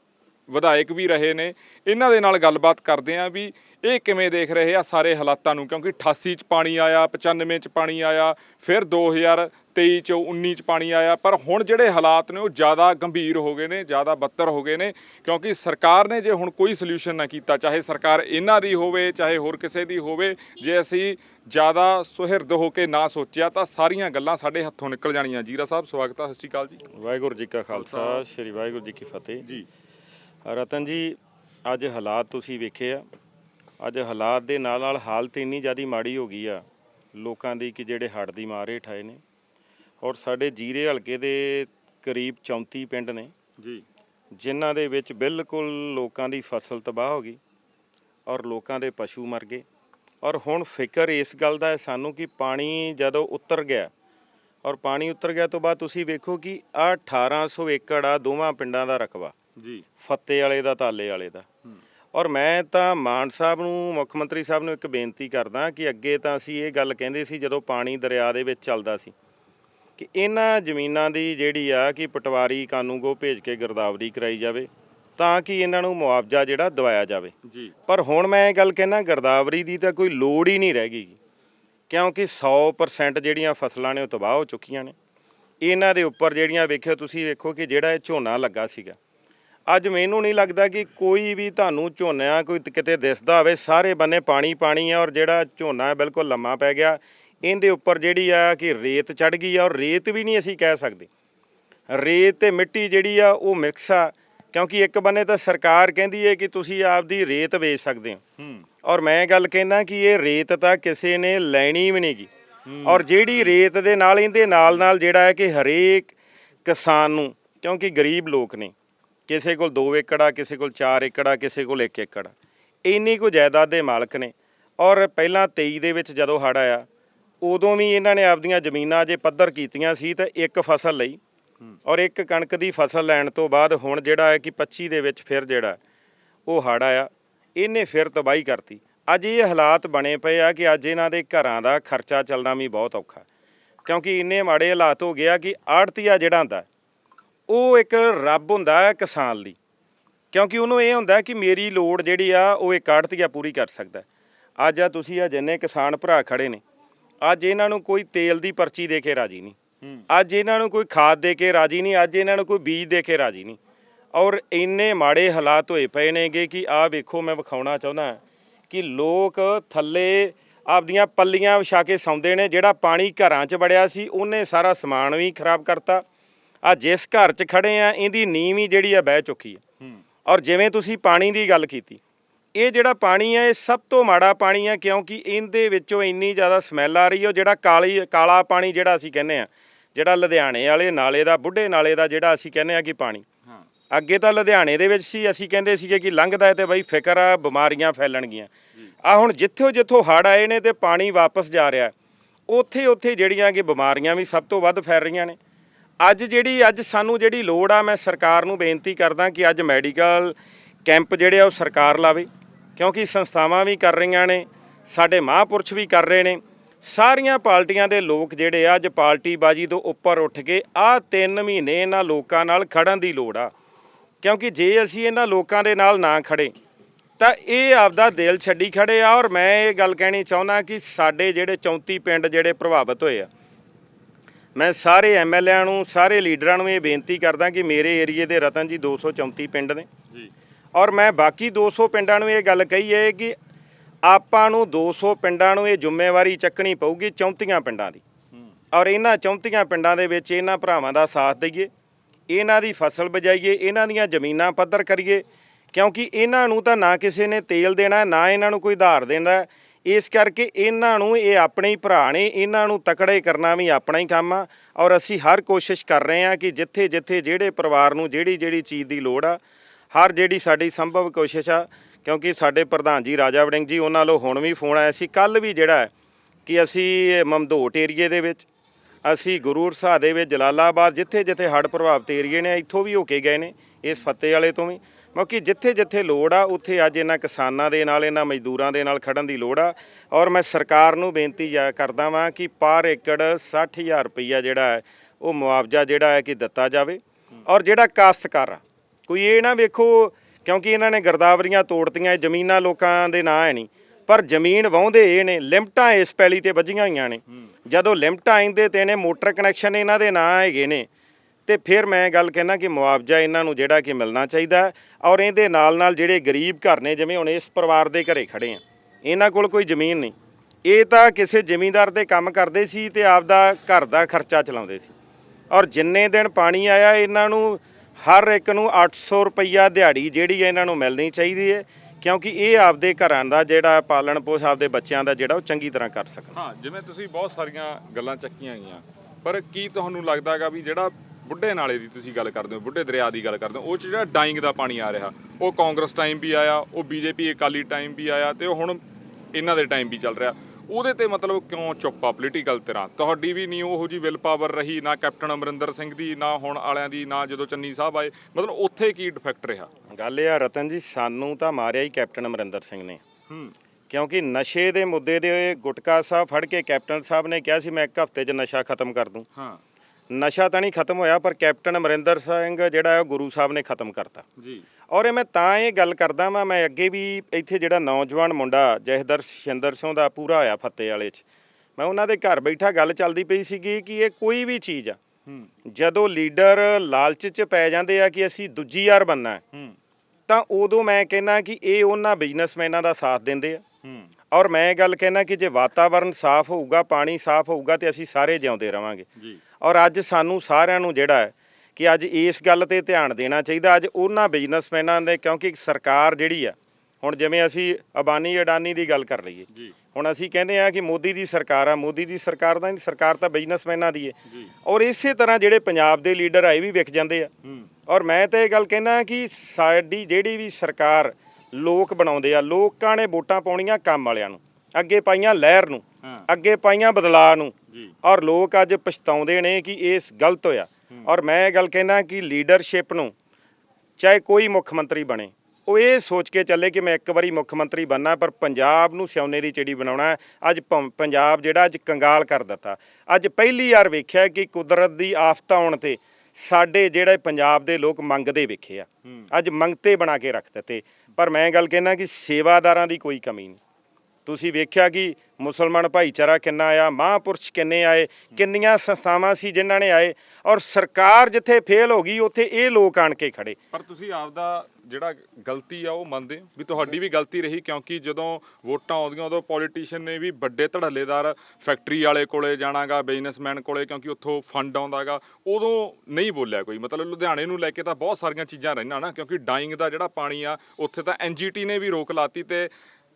[SPEAKER 2] ਵਿਧਾਇਕ ਵੀ ਰਹੇ ਨੇ। ਇਹਨਾਂ ਦੇ ਨਾਲ ਗੱਲਬਾਤ ਕਰਦੇ ਆਂ ਵੀ ਇਹ ਕਿਵੇਂ ਦੇਖ ਰਹੇ ਆ ਸਾਰੇ ਹਾਲਾਤਾਂ ਨੂੰ ਕਿਉਂਕਿ 88 ਚ ਪਾਣੀ ਆਇਆ 95 ਚ ਪਾਣੀ ਆਇਆ ਫਿਰ 2023 ਚ 19 ਚ ਪਾਣੀ ਆਇਆ ਪਰ ਹੁਣ ਜਿਹੜੇ ਹਾਲਾਤ ਨੇ ਉਹ ਜ਼ਿਆਦਾ ਗੰਭੀਰ ਹੋ ਗਏ ਨੇ ਜ਼ਿਆਦਾ ਬੱਤਰ ਹੋ ਗਏ ਨੇ ਕਿਉਂਕਿ ਸਰਕਾਰ ਨੇ ਜੇ ਹੁਣ ਕੋਈ ਸੋਲੂਸ਼ਨ ਨਾ ਕੀਤਾ ਚਾਹੇ ਸਰਕਾਰ ਇਹਨਾਂ ਦੀ ਹੋਵੇ ਚਾਹੇ ਹੋਰ ਕਿਸੇ ਦੀ ਹੋਵੇ ਜੇ ਅਸੀਂ ਜ਼ਿਆਦਾ ਸੁਹਿਰਦ ਹੋ ਕੇ ਨਾ ਸੋਚਿਆ ਤਾਂ ਸਾਰੀਆਂ ਗੱਲਾਂ ਸਾਡੇ ਹੱਥੋਂ ਨਿਕਲ ਜਾਣੀਆਂ। ਜੀਰਾ ਸਾਹਿਬ ਸਵਾਗਤ ਹੈ ਸਤਿ ਸ਼੍ਰੀ ਅਕਾਲ ਜੀ।
[SPEAKER 1] ਵਾਹਿਗੁਰੂ ਜੀ ਕਾ ਖਾਲਸਾ ਸ੍ਰੀ ਵਾਹਿਗੁਰੂ ਜੀ ਕੀ ਫਤਿਹ।
[SPEAKER 2] ਜੀ।
[SPEAKER 1] ਰਤਨ ਜੀ ਅੱਜ ਹਾਲਾਤ ਤੁਸੀਂ ਵੇਖੇ ਆ। ਅੱਜ ਹਾਲਾਤ ਦੇ ਨਾਲ ਨਾਲ ਹਾਲਤ ਇੰਨੀ ਜ਼ਿਆਦਾ ਮਾੜੀ ਹੋ ਗਈ ਆ ਲੋਕਾਂ ਦੀ ਕਿ ਜਿਹੜੇ ਹੜ੍ਹ ਦੀ ਮਾਰ ਹੇਠ ਆਏ ਨੇ। ਔਰ ਸਾਡੇ ਜੀਰੇ ਹਲਕੇ ਦੇ ਕਰੀਬ 34 ਪਿੰਡ ਨੇ।
[SPEAKER 2] ਜੀ।
[SPEAKER 1] ਜਿਨ੍ਹਾਂ ਦੇ ਵਿੱਚ ਬਿਲਕੁਲ ਲੋਕਾਂ ਦੀ ਫਸਲ ਤਬਾਹ ਹੋ ਗਈ ਔਰ ਲੋਕਾਂ ਦੇ ਪਸ਼ੂ ਮਰ ਗਏ। ਔਰ ਹੁਣ ਫਿਕਰ ਇਸ ਗੱਲ ਦਾ ਹੈ ਸਾਨੂੰ ਕਿ ਪਾਣੀ ਜਦੋਂ ਉਤਰ ਗਿਆ ਔਰ ਪਾਣੀ ਉਤਰ ਗਿਆ ਤੋਂ ਬਾਅਦ ਤੁਸੀਂ ਵੇਖੋ ਕਿ ਆ 1800 ਏਕੜ ਆ ਦੋਵਾਂ ਪਿੰਡਾਂ ਦਾ ਰਕਬਾ।
[SPEAKER 2] ਜੀ।
[SPEAKER 1] ਫੱਤੇ ਵਾਲੇ ਦਾ ਤਾਲੇ ਵਾਲੇ ਦਾ। ਔਰ ਮੈਂ ਤਾਂ ਮਾਨ ਸਾਹਿਬ ਨੂੰ ਮੁੱਖ ਮੰਤਰੀ ਸਾਹਿਬ ਨੂੰ ਇੱਕ ਬੇਨਤੀ ਕਰਦਾ ਕਿ ਅੱਗੇ ਤਾਂ ਅਸੀਂ ਇਹ ਗੱਲ ਕਹਿੰਦੇ ਸੀ ਜਦੋਂ ਪਾਣੀ ਦਰਿਆ ਦੇ ਵਿੱਚ ਚੱਲਦਾ ਸੀ ਕਿ ਇਹਨਾਂ ਜ਼ਮੀਨਾਂ ਦੀ ਜਿਹੜੀ ਆ ਕਿ ਪਟਵਾਰੀ ਕਾਨੂੰਗੋ ਭੇਜ ਕੇ ਗਿਰਦਾਵਰੀ ਕਰਾਈ ਜਾਵੇ ਤਾਂ ਕਿ ਇਹਨਾਂ ਨੂੰ ਮੁਆਵਜ਼ਾ ਜਿਹੜਾ ਦਵਾਇਆ ਜਾਵੇ।
[SPEAKER 2] ਜੀ।
[SPEAKER 1] ਪਰ ਹੁਣ ਮੈਂ ਇਹ ਗੱਲ ਕਹਿਣਾ ਗਿਰਦਾਵਰੀ ਦੀ ਤਾਂ ਕੋਈ ਲੋੜ ਹੀ ਨਹੀਂ ਰਹਿ ਗਈ। ਕਿਉਂਕਿ 100% ਜਿਹੜੀਆਂ ਫਸਲਾਂ ਨੇ ਉਹ ਤਬਾਹ ਹੋ ਚੁੱਕੀਆਂ ਨੇ। ਇਹਨਾਂ ਦੇ ਉੱਪਰ ਜਿਹੜੀਆਂ ਵੇਖਿਓ ਤੁਸੀਂ ਵੇਖੋ ਕਿ ਜਿਹੜਾ ਇਹ ਝੋਨਾ ਲੱਗਾ ਸੀਗਾ ਅੱਜ ਮੈਨੂੰ ਨਹੀਂ ਲੱਗਦਾ ਕਿ ਕੋਈ ਵੀ ਤੁਹਾਨੂੰ ਝੋਨਾ ਕੋਈ ਕਿਤੇ ਦਿਸਦਾ ਹੋਵੇ ਸਾਰੇ ਬੰਨੇ ਪਾਣੀ ਪਾਣੀ ਆ ਔਰ ਜਿਹੜਾ ਝੋਨਾ ਹੈ ਬਿਲਕੁਲ ਲੰਮਾ ਪੈ ਗਿਆ। ਇਹਦੇ ਉੱਪਰ ਜਿਹੜੀ ਆ ਕਿ ਰੇਤ ਚੜ ਗਈ ਆ ਔਰ ਰੇਤ ਵੀ ਨਹੀਂ ਅਸੀਂ ਕਹਿ ਸਕਦੇ। ਰੇਤ ਤੇ ਮਿੱਟੀ ਜਿਹੜੀ ਆ ਉਹ ਮਿਕਸ ਆ ਕਿਉਂਕਿ ਇੱਕ ਬੰਨੇ ਤਾਂ ਸਰਕਾਰ ਕਹਿੰਦੀ ਹੈ ਕਿ ਤੁਸੀਂ ਆਪਦੀ ਰੇਤ ਵੇਚ ਸਕਦੇ ਹੋ।
[SPEAKER 2] ਹੂੰ।
[SPEAKER 1] ਔਰ ਮੈਂ ਗੱਲ ਕਹਿਣਾ ਕਿ ਇਹ ਰੇਤ ਤਾਂ ਕਿਸੇ ਨੇ ਲੈਣੀ ਵੀ ਨਹੀਂਗੀ ਔਰ ਜਿਹੜੀ ਰੇਤ ਦੇ ਨਾਲ ਇਹਦੇ ਨਾਲ ਨਾਲ ਜਿਹੜਾ ਹੈ ਕਿ ਹਰੇਕ ਕਿਸਾਨ ਨੂੰ ਕਿਉਂਕਿ ਗਰੀਬ ਲੋਕ ਨੇ ਕਿਸੇ ਕੋਲ 2 ਏਕੜ ਆ ਕਿਸੇ ਕੋਲ 4 ਏਕੜ ਆ ਕਿਸੇ ਕੋਲ 1 ਏਕੜ। ਆ ਇੰਨੀ ਕੁ ਜਾਇਦਾਦ ਦੇ ਮਾਲਕ ਨੇ। ਔਰ ਪਹਿਲਾਂ 23 ਦੇ ਵਿੱਚ ਜਦੋਂ ਹੜ੍ਹ ਆਇਆ, ਉਦੋਂ ਵੀ ਇਹਨਾਂ ਨੇ ਆਪਦੀਆਂ ਜ਼ਮੀਨਾਂ ਜੇ ਪੱਧਰ ਕੀਤੀਆਂ ਸੀ ਤਾਂ ਇੱਕ ਫਸਲ ਲਈ। ਔਰ ਇੱਕ ਕਣਕ ਦੀ ਫਸਲ ਲੈਣ ਤੋਂ ਬਾਅਦ ਹੁਣ ਜਿਹੜਾ ਹੈ ਕਿ 25 ਦੇ ਵਿੱਚ ਫਿਰ ਜਿਹੜਾ ਉਹ ਹੜ੍ਹ ਆਇਆ। ਇਹਨੇ ਫਿਰ ਤਬਾਹੀ ਕਰਤੀ। ਅੱਜ ਇਹ ਹਾਲਾਤ ਬਣੇ ਪਏ ਆ ਕਿ ਅੱਜ ਇਹਨਾਂ ਦੇ ਘਰਾਂ ਦਾ ਖਰਚਾ ਚੱਲਣਾ ਵੀ ਬਹੁਤ ਔਖਾ ਕਿਉਂਕਿ ਇੰਨੇ ਮਾੜੇ ਹਾਲਾਤ ਹੋ ਗਿਆ ਕਿ ਆੜਤੀਆ ਜਿਹੜਾ ਹੁੰਦਾ ਉਹ ਇੱਕ ਰੱਬ ਹੁੰਦਾ ਹੈ ਕਿਸਾਨ ਲਈ। ਕਿਉਂਕਿ ਉਹਨੂੰ ਇਹ ਹੁੰਦਾ ਕਿ ਮੇਰੀ ਲੋੜ ਜਿਹੜੀ ਆ ਉਹ ਇੱਕ ਆੜਤੀਆ ਪੂਰੀ ਕਰ ਸਕਦਾ। ਅੱਜ ਆ ਤੁਸੀਂ ਆ ਜਿੰਨੇ ਕਿਸਾਨ ਭਰਾ ਖੜੇ ਨੇ ਅੱਜ ਇਹਨਾਂ ਨੂੰ ਕੋਈ ਤੇਲ ਦੀ ਪਰਚੀ ਦੇ ਕੇ ਰਾਜੀ ਨਹੀਂ। ਅੱਜ ਇਹਨਾਂ ਨੂੰ ਕੋਈ ਖਾਦ ਦੇ ਕੇ ਰਾਜੀ ਨਹੀਂ ਅੱਜ ਇਹਨਾਂ ਨੂੰ ਕੋਈ ਬੀਜ ਦੇ ਕੇ ਰਾਜੀ ਨਹੀਂ। ਔਰ ਇੰਨੇ ਮਾੜੇ ਹਾਲਾਤ ਹੋਏ ਪਏ ਨੇਗੇ ਕਿ ਆਹ ਵੇਖੋ ਮੈਂ ਵਿਖਾਉਣਾ ਚਾਹੁੰਦਾ ਕਿ ਲੋਕ ਥੱਲੇ ਆਪਦੀਆਂ ਪੱਲੀਆਂ ਵਿਛਾ ਕੇ ਸੌਂਦੇ ਨੇ ਜਿਹੜਾ ਪਾਣੀ ਘਰਾਂ 'ਚ ਵੜਿਆ ਸੀ ਉਹਨੇ ਸਾਰਾ ਸਮਾਨ ਵੀ ਖਰਾਬ ਕਰਤਾ। ਆ ਜਿਸ ਘਰ 'ਚ ਖੜੇ ਆ ਇਹਦੀ ਨੀਂਹ ਵੀ ਜਿਹੜੀ ਆ ਬਹਿ ਚੁੱਕੀ ਹੈ
[SPEAKER 2] ਹੂੰ।
[SPEAKER 1] ਔਰ ਜਿਵੇਂ ਤੁਸੀਂ ਪਾਣੀ ਦੀ ਗੱਲ ਕੀਤੀ ਇਹ ਜਿਹੜਾ ਪਾਣੀ ਹੈ ਇਹ ਸਭ ਤੋਂ ਮਾੜਾ ਪਾਣੀ ਹੈ ਕਿਉਂਕਿ ਇਹਦੇ ਵਿੱਚੋਂ ਇੰਨੀ ਜ਼ਿਆਦਾ ਸਮੈਲ ਆ ਰਹੀ ਹੈ ਜਿਹੜਾ ਕਾਲੀ ਕਾਲਾ ਪਾਣੀ ਜਿਹੜਾ ਅਸੀਂ ਕਹਿੰਦੇ ਆ ਜਿਹੜਾ ਲੁਧਿਆਣੇ ਵਾਲੇ ਨਾਲੇ ਦਾ ਬੁੱਢੇ ਨਾਲੇ ਦਾ ਜਿਹੜਾ ਅਸੀਂ ਕਹਿੰਦੇ ਆ ਕਿ ਪਾਣੀ।
[SPEAKER 2] ਹਾਂ।
[SPEAKER 1] ਅੱਗੇ ਤਾਂ ਲੁਧਿਆਣੇ ਦੇ ਵਿੱਚ ਸੀ ਅਸੀਂ ਕਹਿੰਦੇ ਸੀਗੇ ਕਿ ਲੰਘਦਾ ਹੈ ਤੇ ਬਈ ਫਿਕਰ ਆ ਬਿਮਾਰੀਆਂ ਫੈਲਣਗੀਆਂ। ਆ ਹੁਣ ਜਿੱਥੋਂ ਜਿੱਥੋਂ ਹੜ ਆਏ ਨੇ ਤੇ ਪਾਣੀ ਵਾਪਸ ਜਾ ਰਿਹਾ ਉੱਥੇ ਉੱਥੇ ਜਿਹੜੀਆਂ ਕਿ ਬਿਮਾਰੀਆਂ ਵੀ ਸਭ ਤੋਂ ਵੱਧ ਫੈਲ ਰਹੀਆਂ ਨੇ। ਅੱਜ ਜਿਹੜੀ, ਅੱਜ ਸਾਨੂੰ ਜਿਹੜੀ ਲੋੜ ਆ, ਮੈਂ ਸਰਕਾਰ ਨੂੰ ਬੇਨਤੀ ਕਰਦਾ ਕਿ ਅੱਜ ਮੈਡੀਕਲ ਕੈਂਪ ਜਿਹੜੇ ਆ, ਉਹ ਸਰਕਾਰ ਲਾਵੇ, ਕਿਉਂਕਿ ਸੰਸਥਾਵਾਂ ਵੀ ਕਰ ਰਹੀਆਂ ਨੇ, ਸਾਡੇ ਮਹਾਂਪੁਰਸ਼ ਵੀ ਕਰ ਰਹੇ ਨੇ। ਸਾਰੀਆਂ ਪਾਰਟੀਆਂ ਦੇ ਲੋਕ ਜਿਹੜੇ ਆ, ਅੱਜ ਪਾਰਟੀ ਬਾਜੀ ਤੋਂ ਉੱਪਰ ਉੱਠ ਕੇ ਆਹ 3 ਮਹੀਨੇ ਇਹਨਾਂ ਲੋਕਾਂ ਨਾਲ ਖੜਨ ਦੀ ਲੋੜ ਆ। ਕਿਉਂਕਿ ਜੇ ਅਸੀਂ ਇਹਨਾਂ ਲੋਕਾਂ ਦੇ ਨਾਲ ਨਾ ਖੜੇ, ਤਾਂ ਇਹ ਆਪਦਾ ਦਿਲ ਛੱਡੀ ਖੜੇ ਆ। ਔਰ ਮੈਂ ਇਹ ਗੱਲ ਕਹਿਣੀ ਚਾਹੁੰਦਾ ਕਿ ਸਾਡੇ ਜਿਹੜੇ 34 ਪਿੰਡ ਜਿਹੜੇ ਪ੍ਰਭਾਵਿਤ ਹੋਏ ਆ ਮੈਂ ਸਾਰੇ ਐਮਐਲਏਆਂ ਨੂੰ ਸਾਰੇ ਲੀਡਰਾਂ ਨੂੰ ਇਹ ਬੇਨਤੀ ਕਰਦਾ ਕਿ ਮੇਰੇ ਏਰੀਏ ਦੇ ਰਤਨ ਜੀ 234 ਪਿੰਡ ਨੇ।
[SPEAKER 2] ਜੀ।
[SPEAKER 1] ਔਰ ਮੈਂ ਬਾਕੀ 200 ਪਿੰਡਾਂ ਨੂੰ ਇਹ ਗੱਲ ਕਹੀ ਹੈ ਕਿ ਆਪਾਂ ਨੂੰ 200 ਪਿੰਡਾਂ ਨੂੰ ਇਹ ਜ਼ਿੰਮੇਵਾਰੀ ਚੱਕਣੀ ਪਊਗੀ 34 ਪਿੰਡਾਂ ਦੀ। ਔਰ ਇਹਨਾਂ 34 ਪਿੰਡਾਂ ਦੇ ਵਿੱਚ ਇਹਨਾਂ ਭਰਾਵਾਂ ਦਾ ਸਾਥ ਦਈਏ ਇਹਨਾਂ ਦੀ ਫਸਲ ਬਜਾਈਏ ਇਹਨਾਂ ਦੀਆਂ ਜ਼ਮੀਨਾਂ ਪੱਧਰ ਕਰੀਏ ਕਿਉਂਕਿ ਇਹਨਾਂ ਨੂੰ ਤਾਂ ਨਾ ਕਿਸੇ ਨੇ ਤੇਲ ਦੇਣਾ ਨਾ ਇਹਨਾਂ ਨੂੰ ਕੋਈ ਧਾਰ ਦੇਣਾ ਇਸ ਕਰਕੇ ਇਹਨਾਂ ਨੂੰ, ਇਹ ਆਪਣੇ ਹੀ ਭਰਾ ਨੇ, ਇਹਨਾਂ ਨੂੰ ਤਕੜੇ ਕਰਨਾ ਵੀ ਆਪਣਾ ਹੀ ਕੰਮ ਆ। ਔਰ ਅਸੀਂ ਹਰ ਕੋਸ਼ਿਸ਼ ਕਰ ਰਹੇ ਹਾਂ ਕਿ ਜਿੱਥੇ ਜਿੱਥੇ ਜਿਹੜੇ ਪਰਿਵਾਰ ਨੂੰ ਜਿਹੜੀ ਜਿਹੜੀ ਚੀਜ਼ ਦੀ ਲੋੜ ਆ, ਹਰ ਜਿਹੜੀ ਸਾਡੀ ਸੰਭਵ ਕੋਸ਼ਿਸ਼ ਆ, ਕਿਉਂਕਿ ਸਾਡੇ ਪ੍ਰਧਾਨ ਜੀ ਰਾਜਾ ਵੜਿੰਗ ਜੀ, ਉਹਨਾਂ ਲੋ ਹੁਣ ਵੀ ਫੋਨ ਆਇਆ ਸੀ। ਕੱਲ ਵੀ ਜਿਹੜਾ ਕਿ ਅਸੀਂ ਮਮਦੋਟ ਏਰੀਏ ਦੇ ਵਿੱਚ, ਅਸੀਂ ਗੁਰੂ ਸਾਹਿਬ ਦੇ ਵਿੱਚ ਜਲਾਲਾਬਾਦ, ਜਿੱਥੇ ਜਿੱਥੇ ਹੜ੍ਹ ਪ੍ਰਭਾਵਿਤ ਏਰੀਏ ਨੇ, ਇੱਥੋਂ ਵੀ ਹੋ ਕੇ ਗਏ ਨੇ, ਇਸ ਫਤਿਹ ਵਾਲੇ ਤੋਂ ਵੀ। ਕਿਉਂਕਿ ਜਿੱਥੇ ਜਿੱਥੇ ਲੋੜ ਆ ਉੱਥੇ ਅੱਜ ਇਹਨਾਂ ਕਿਸਾਨਾਂ ਦੇ ਨਾਲ ਇਹਨਾਂ ਮਜ਼ਦੂਰਾਂ ਦੇ ਨਾਲ ਖੜਨ ਦੀ ਲੋੜ ਆ। ਔਰ ਮੈਂ ਸਰਕਾਰ ਨੂੰ ਬੇਨਤੀ ਕਰਦਾ ਵਾਂ ਕਿ ਪਰ ਏਕੜ 60000 ਰੁਪਈਆ ਜਿਹੜਾ ਹੈ ਉਹ ਮੁਆਵਜ਼ਾ ਜਿਹੜਾ ਹੈ ਕਿ ਦਿੱਤਾ ਜਾਵੇ। ਔਰ ਜਿਹੜਾ ਕਾਸ਼ਤਕਾਰ ਆ ਕੋਈ ਇਹ ਨਾ ਵੇਖੋ ਕਿਉਂਕਿ ਇਹਨਾਂ ਨੇ ਗਰਦਾਵਰੀਆਂ ਤੋੜਤੀਆਂ ਜ਼ਮੀਨਾਂ ਲੋਕਾਂ ਦੇ ਨਾਂ ਹੈ ਨਹੀਂ। ਪਰ ਜ਼ਮੀਨ ਵਾਹੁੰਦੇ ਇਹ ਨੇ ਲਿਮਟਾਂ ਇਸ ਪੈਲੀ ਤੇ ਵੱਜੀਆਂ ਹੋਈਆਂ ਨੇ। ਜਦੋਂ ਲਿਮਟਾਂ ਆయింਦੇ ਤੇ ਨੇ ਮੋਟਰ ਕਨੈਕਸ਼ਨ ਇਹਨਾਂ ਦੇ ਨਾਂ ਹੈਗੇ ਨੇ ਤੇ ਫਿਰ ਮੈਂ ਗੱਲ ਕਹਿਣਾ ਕਿ ਮੁਆਵਜ਼ਾ ਇਹਨਾਂ ਨੂੰ ਜਿਹੜਾ ਕਿ ਮਿਲਣਾ ਚਾਹੀਦਾ ਔਰ ਇਹਦੇ ਨਾਲ ਨਾਲ ਜਿਹੜੇ ਗਰੀਬ ਘਰ ਨੇ, ਜਿਵੇਂ ਹੁਣ ਇਸ ਪਰਿਵਾਰ ਦੇ ਘਰੇ ਖੜੇ ਆ, ਇਹਨਾਂ ਕੋਲ ਕੋਈ ਜ਼ਮੀਨ ਨਹੀਂ। ਇਹ ਤਾਂ ਕਿਸੇ ਜ਼ਮੀਂਦਾਰ ਦੇ ਕੰਮ ਕਰਦੇ ਸੀ ਤੇ ਆਪਦਾ ਘਰ ਦਾ ਖਰਚਾ ਚਲਾਉਂਦੇ ਸੀ। ਔਰ ਜਿੰਨੇ ਦਿਨ ਪਾਣੀ ਆਇਆ, ਇਹਨਾਂ ਨੂੰ ਹਰ ਇੱਕ ਨੂੰ 800 ਰੁਪਈਆ ਦਿਹਾੜੀ ਜਿਹੜੀ ਹੈ ਇਹਨਾਂ ਨੂੰ ਮਿਲਣੀ ਚਾਹੀਦੀ ਹੈ, ਕਿਉਂਕਿ ਇਹ ਆਪਦੇ ਘਰਾਂ ਦਾ ਜਿਹੜਾ ਪਾਲਣ ਪੋਸ਼ ਆਪਦੇ ਬੱਚਿਆਂ ਦਾ ਜਿਹੜਾ ਉਹ ਚੰਗੀ ਤਰ੍ਹਾਂ ਕਰ ਸਕਣ।
[SPEAKER 2] ਹਾਂ, ਜਿਵੇਂ ਤੁਸੀਂ ਬਹੁਤ ਸਾਰੀਆਂ ਗੱਲਾਂ ਚੱਕੀਆਂ ਗਈਆਂ ਪਰ ਕੀ ਤੁਹਾਨੂੰ ਲੱਗਦਾ ਹੈਗਾ ਵੀ ਜਿਹੜਾ ਬੁੱਢੇ ਨਾਲੇ ਦੀ ਤੁਸੀਂ ਗੱਲ ਕਰਦੇ ਹੋ ਬੁੱਢੇ ਦਰਿਆ ਦੀ ਗੱਲ ਕਰਦੇ ਹੋ ਉਹ 'ਚ ਜਿਹੜਾ ਡਾਈਂਗ ਦਾ ਪਾਣੀ ਆ ਰਿਹਾ ਉਹ ਕਾਂਗਰਸ ਟਾਈਮ ਵੀ ਆਇਆ ਉਹ ਬੀਜੇਪੀ ਅਕਾਲੀ ਟਾਈਮ ਵੀ ਆਇਆ ਤੇ ਉਹ ਹੁਣ ਇਹਨਾਂ ਦੇ ਟਾਈਮ ਵੀ ਚੱਲ ਰਿਹਾ। ਉਹਦੇ ਤੇ ਮਤਲਬ ਕਿਉਂ ਚੁੱਪ ਆ ਪੋਲੀਟੀਕਲ ਤਰ੍ਹਾਂ ਤੁਹਾਡੀ ਵੀ ਨਹੀਂ ਉਹੋ ਜੀ ਵਿਲ ਪਾਵਰ ਰਹੀ ਨਾ ਕੈਪਟਨ ਅਮਰਿੰਦਰ ਸਿੰਘ ਦੀ ਨਾ ਹੁਣ ਵਾਲਿਆਂ ਦੀ ਨਾ ਜਦੋਂ ਚੰਨੀ ਸਾਹਿਬ ਆਏ ਮਤਲਬ ਉੱਥੇ ਕੀ ਡਿਫੈਕਟ ਰਿਹਾ?
[SPEAKER 1] ਗੱਲ ਇਹ ਆ ਰਤਨ ਜੀ ਸਾਨੂੰ ਤਾਂ ਮਾਰਿਆ ਹੀ ਕੈਪਟਨ ਅਮਰਿੰਦਰ ਸਿੰਘ ਨੇ।
[SPEAKER 2] ਹੂੰ।
[SPEAKER 1] ਕਿਉਂਕਿ ਨਸ਼ੇ ਦੇ ਮੁੱਦੇ ਦੇ ਗੁਟਕਾ ਸਾਹਿਬ ਫੜ ਕੇ ਕੈਪਟਨ ਸਾਹਿਬ ਨੇ ਕਿਹਾ ਸੀ ਮੈਂ ਇੱਕ ਹਫ਼ਤੇ 'ਚ ਨਸ਼ਾ ਖਤਮ ਕਰ ਦੂੰ।
[SPEAKER 2] ਹਾਂ।
[SPEAKER 1] ਨਸ਼ਾ ਤਾਂ ਨਹੀਂ ਖਤਮ ਹੋਇਆ ਪਰ ਕੈਪਟਨ ਅਮਰਿੰਦਰ ਸਿੰਘ ਜਿਹੜਾ ਹੈ ਉਹ ਗੁਰੂ ਸਾਹਿਬ ਨੇ ਖਤਮ ਕਰਤਾ।
[SPEAKER 2] ਜੀ।
[SPEAKER 1] ਔਰ ਇਹ ਮੈਂ ਤਾਂ ਇਹ ਗੱਲ ਕਰਦਾ ਵਾਂ ਮੈਂ ਅੱਗੇ ਵੀ ਇੱਥੇ ਜਿਹੜਾ ਨੌਜਵਾਨ ਮੁੰਡਾ ਜਹਦਰ ਸ਼ਿੰਦਰ ਸਿੰਘ ਦਾ ਪੂਰਾ ਹੋਇਆ ਫਤਿਹ ਵਾਲੇ 'ਚ ਮੈਂ ਉਹਨਾਂ ਦੇ ਘਰ ਬੈਠਾ ਗੱਲ ਚੱਲਦੀ ਪਈ ਸੀਗੀ ਕਿ ਇਹ ਕੋਈ ਵੀ ਚੀਜ਼ ਆ ਜਦੋਂ ਲੀਡਰ ਲਾਲਚ 'ਚ ਪੈ ਜਾਂਦੇ ਆ ਕਿ ਅਸੀਂ ਦੂਜੀ ਵਾਰ ਬੰਨਾ ਤਾਂ ਉਦੋਂ ਮੈਂ ਕਹਿੰਦਾ ਕਿ ਇਹ ਉਹਨਾਂ ਬਿਜ਼ਨਸਮੈਨਾਂ ਦਾ ਸਾਥ ਦਿੰਦੇ ਆ। ਔਰ ਮੈਂ ਇਹ ਗੱਲ ਕਹਿੰਦਾ ਕਿ ਜੇ ਵਾਤਾਵਰਣ ਸਾਫ਼ ਹੋਊਗਾ ਪਾਣੀ ਸਾਫ਼ ਹੋਊਗਾ ਤੇ ਅਸੀਂ ਸਾਰੇ ਜਿਉਂਦੇ ਰਵਾਂਗੇ।
[SPEAKER 2] ਜੀ।
[SPEAKER 1] ਔਰ ਅੱਜ ਸਾਨੂੰ ਸਾਰਿਆਂ ਨੂੰ ਜਿਹੜਾ ਹੈ ਕਿ ਅੱਜ ਇਸ ਗੱਲ ਤੇ ਧਿਆਨ ਦੇਣਾ ਚਾਹੀਦਾ। ਅੱਜ ਉਹਨਾਂ ਬਿਜ਼ਨਸਮੈਨਾਂ ਦੇ ਕਿਉਂਕਿ ਸਰਕਾਰ ਜਿਹੜੀ ਆ ਹੁਣ ਜਿਵੇਂ ਅਸੀਂ ਅਬਾਨੀ ਅਡਾਨੀ ਦੀ ਗੱਲ ਕਰ ਲਈਏ।
[SPEAKER 2] ਜੀ।
[SPEAKER 1] ਹੁਣ ਅਸੀਂ ਕਹਿੰਦੇ ਆ ਕਿ ਮੋਦੀ ਦੀ ਸਰਕਾਰ ਆ ਮੋਦੀ ਦੀ ਸਰਕਾਰ ਦਾ ਨਹੀਂ ਸਰਕਾਰ ਤਾਂ ਬਿਜ਼ਨਸਮੈਨਾਂ ਦੀ ਹੈ ਔਰ ਇਸੇ ਤਰ੍ਹਾਂ ਜਿਹੜੇ ਪੰਜਾਬ ਦੇ ਲੀਡਰ ਆਏ ਵੀ ਵਿਕ ਜਾਂਦੇ ਆ। ਔਰ ਮੈਂ ਤਾਂ ਇਹ ਗੱਲ ਕਹਿਣਾ ਕਿ ਸਾਡੀ ਜਿਹੜੀ ਵੀ ਸਰਕਾਰ ਲੋਕ ਬਣਾਉਂਦੇ ਆ ਲੋਕਾਂ ਨੇ ਵੋਟਾਂ ਪਾਉਣੀਆਂ ਕੰਮ ਵਾਲਿਆਂ ਨੂੰ ਅੱਗੇ ਪਾਈਆਂ ਲਹਿਰ ਨੂੰ। ਅੱਗੇ ਪਾਈਆਂ ਬਦਲਾਅ ਨੂੰ। ਔਰ ਲੋਕ ਅੱਜ ਪਛਤਾਉਂਦੇ ਨੇ ਕਿ ਇਹ ਗਲਤ ਹੋਇਆ। ਔਰ ਮੈਂ ਇਹ ਗੱਲ ਕਹਿਣਾ ਕਿ ਲੀਡਰਸ਼ਿਪ ਨੂੰ ਚਾਹੇ ਕੋਈ ਮੁੱਖ ਮੰਤਰੀ ਬਣੇ ਉਹ ਇਹ ਸੋਚ ਕੇ ਚੱਲੇ ਕਿ ਮੈਂ ਇੱਕ ਵਾਰੀ ਮੁੱਖ ਮੰਤਰੀ ਬਣਨਾ ਪਰ ਪੰਜਾਬ ਨੂੰ ਸਿਉਨੇ ਦੀ ਚਿੜੀ ਬਣਾਉਣਾ। ਅੱਜ ਪੰਜਾਬ ਜਿਹੜਾ ਅੱਜ ਕੰਗਾਲ ਕਰ ਦਿੱਤਾ। ਅੱਜ ਪਹਿਲੀ ਵਾਰ ਵੇਖਿਆ ਕਿ ਕੁਦਰਤ ਦੀ ਆਫਤ ਆਉਣ ਤੇ ਸਾਡੇ ਜਿਹੜੇ ਪੰਜਾਬ ਦੇ ਲੋਕ ਮੰਗਦੇ ਵੇਖੇ ਆ। ਅੱਜ ਮੰਗਤੇ ਬਣਾ ਕੇ ਰੱਖ ਦਿੱਤੇ। ਪਰ ਮੈਂ ਗੱਲ ਕਹਿਣਾ ਕਿ ਸੇਵਾਦਾਰਾਂ ਦੀ ਕੋਈ ਕਮੀ ਨਹੀਂ। ਤੁਸੀਂ ਵੇਖਿਆ ਕਿ ਮੁਸਲਮਾਨ ਭਾਈਚਾਰਾ ਕਿੰਨਾ ਆਇਆ ਮਹਾਂਪੁਰਸ਼ ਕਿੰਨੇ ਆਏ ਕਿੰਨੀਆਂ ਸੰਸਥਾਵਾਂ ਸੀ ਜਿਨ੍ਹਾਂ ਨੇ ਆਏ ਔਰ ਸਰਕਾਰ ਜਿੱਥੇ ਫੇਲ ਹੋ ਗਈ ਉੱਥੇ ਇਹ ਲੋਕ ਆਣ ਕੇ ਖੜੇ।
[SPEAKER 2] ਪਰ ਤੁਸੀਂ ਆਪਦਾ ਜਿਹੜਾ ਗਲਤੀ ਆ ਉਹ ਮੰਨਦੇ ਵੀ ਤੁਹਾਡੀ ਵੀ ਗਲਤੀ ਰਹੀ ਕਿਉਂਕਿ ਜਦੋਂ ਵੋਟਾਂ ਆਉਂਦੀਆਂ ਉਦੋਂ ਪੋਲੀਟੀਸ਼ੀਅਨ ਨੇ ਵੀ ਵੱਡੇ ਧੜੱਲੇਦਾਰ ਫੈਕਟਰੀ ਵਾਲੇ ਕੋਲੇ ਜਾਣਾਗਾ ਬਿਜ਼ਨਸਮੈਨ ਕੋਲੇ ਕਿਉਂਕਿ ਉੱਥੋਂ ਫੰਡ ਆਉਂਦਾਗਾ ਉਦੋਂ ਨਹੀਂ ਬੋਲਿਆ ਕੋਈ। ਮਤਲਬ ਲੁਧਿਆਣੇ ਨੂੰ ਲੈ ਕੇ ਤਾਂ ਬਹੁਤ ਸਾਰੀਆਂ ਚੀਜ਼ਾਂ ਰਹਿਣਾ ਨਾ ਕਿਉਂਕਿ ਡਾਈਂਗ ਦਾ ਜਿਹੜਾ ਪਾਣੀ ਆ ਉੱਥੇ ਤਾਂ ਐਨਜੀਟੀ ਨੇ ਵੀ ਰੋਕ ਲਾਤੀ ਤੇ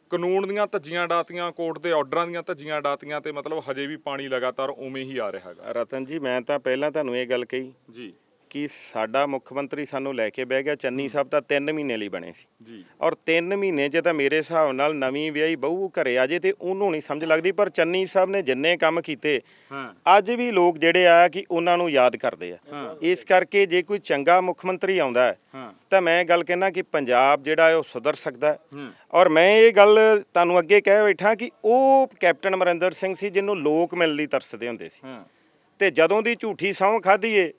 [SPEAKER 2] ਕਾਨੂੰਨ ਦੀਆਂ ਧੱਜੀਆਂ ਡਾਤੀਆਂ ਕੋਰਟ ਦੇ ਆਰਡਰਾਂ ਦੀਆਂ ਧੱਜੀਆਂ ਡਾਤੀਆਂ ਤੇ ਮਤਲਬ ਹਜੇ ਵੀ ਪਾਣੀ ਲਗਾਤਾਰ ਉਵੇਂ ਹੀ ਆ ਰਿਹਾ ਹੈਗਾ।
[SPEAKER 1] ਰਤਨ ਜੀ ਮੈਂ ਤਾਂ ਪਹਿਲਾਂ ਤੁਹਾਨੂੰ ਇਹ ਗੱਲ ਕਹੀ
[SPEAKER 2] ਜੀ।
[SPEAKER 1] ਕਿ ਸਾਡਾ ਮੁੱਖ ਮੰਤਰੀ ਸਾਨੂੰ ਲੈ ਕੇ ਬਹਿ ਗਿਆ ਚੰਨੀ ਸਾਹਿਬ ਤਾਂ 3 ਮਹੀਨੇ ਲਈ ਬਣੇ ਸੀ।
[SPEAKER 2] ਜੀ।
[SPEAKER 1] ਔਰ 3 ਮਹੀਨੇ 'ਚ ਤਾਂ ਮੇਰੇ ਹਿਸਾਬ ਨਾਲ ਨਵੀਂ ਵਿਆਹੀ ਬਹੂ ਘਰੇ ਆ ਜੇ ਤੇ ਉਹਨੂੰ ਨਹੀਂ ਸਮਝ ਲੱਗਦੀ ਪਰ ਚੰਨੀ ਸਾਹਿਬ ਨੇ ਜਿੰਨੇ ਕੰਮ ਕੀਤੇ
[SPEAKER 2] ਹਾਂ।
[SPEAKER 1] ਅੱਜ ਵੀ ਲੋਕ ਜਿਹੜੇ ਆ ਕਿ ਉਹਨਾਂ ਨੂੰ ਯਾਦ ਕਰਦੇ ਆ। ਇਸ ਕਰਕੇ ਜੇ ਕੋਈ ਚੰਗਾ ਮੁੱਖ ਮੰਤਰੀ ਆਉਂਦਾ ਤਾਂ ਮੈਂ ਗੱਲ ਕਹਿਣਾ ਕਿ ਪੰਜਾਬ ਜਿਹੜਾ ਉਹ ਸੁਧਰ ਸਕਦਾ ਔਰ ਮੈਂ ਇਹ ਗੱਲ ਤੁਹਾਨੂੰ ਅੱਗੇ ਕਹਿ ਬੈਠਾ ਕਿ ਉਹ ਕੈਪਟਨ ਅਮਰਿੰਦਰ ਸਿੰਘ ਸੀ ਜਿਹਨੂੰ ਲੋਕ ਮਿਲਣ ਲਈ ਤਰਸਦੇ ਹੁੰਦੇ ਸੀ। ਤੇ ਜਦੋਂ ਦੀ ਝੂਠੀ ਸਹੁੰ ਖਾਧੀ ਏ
[SPEAKER 2] ਹੂੰ।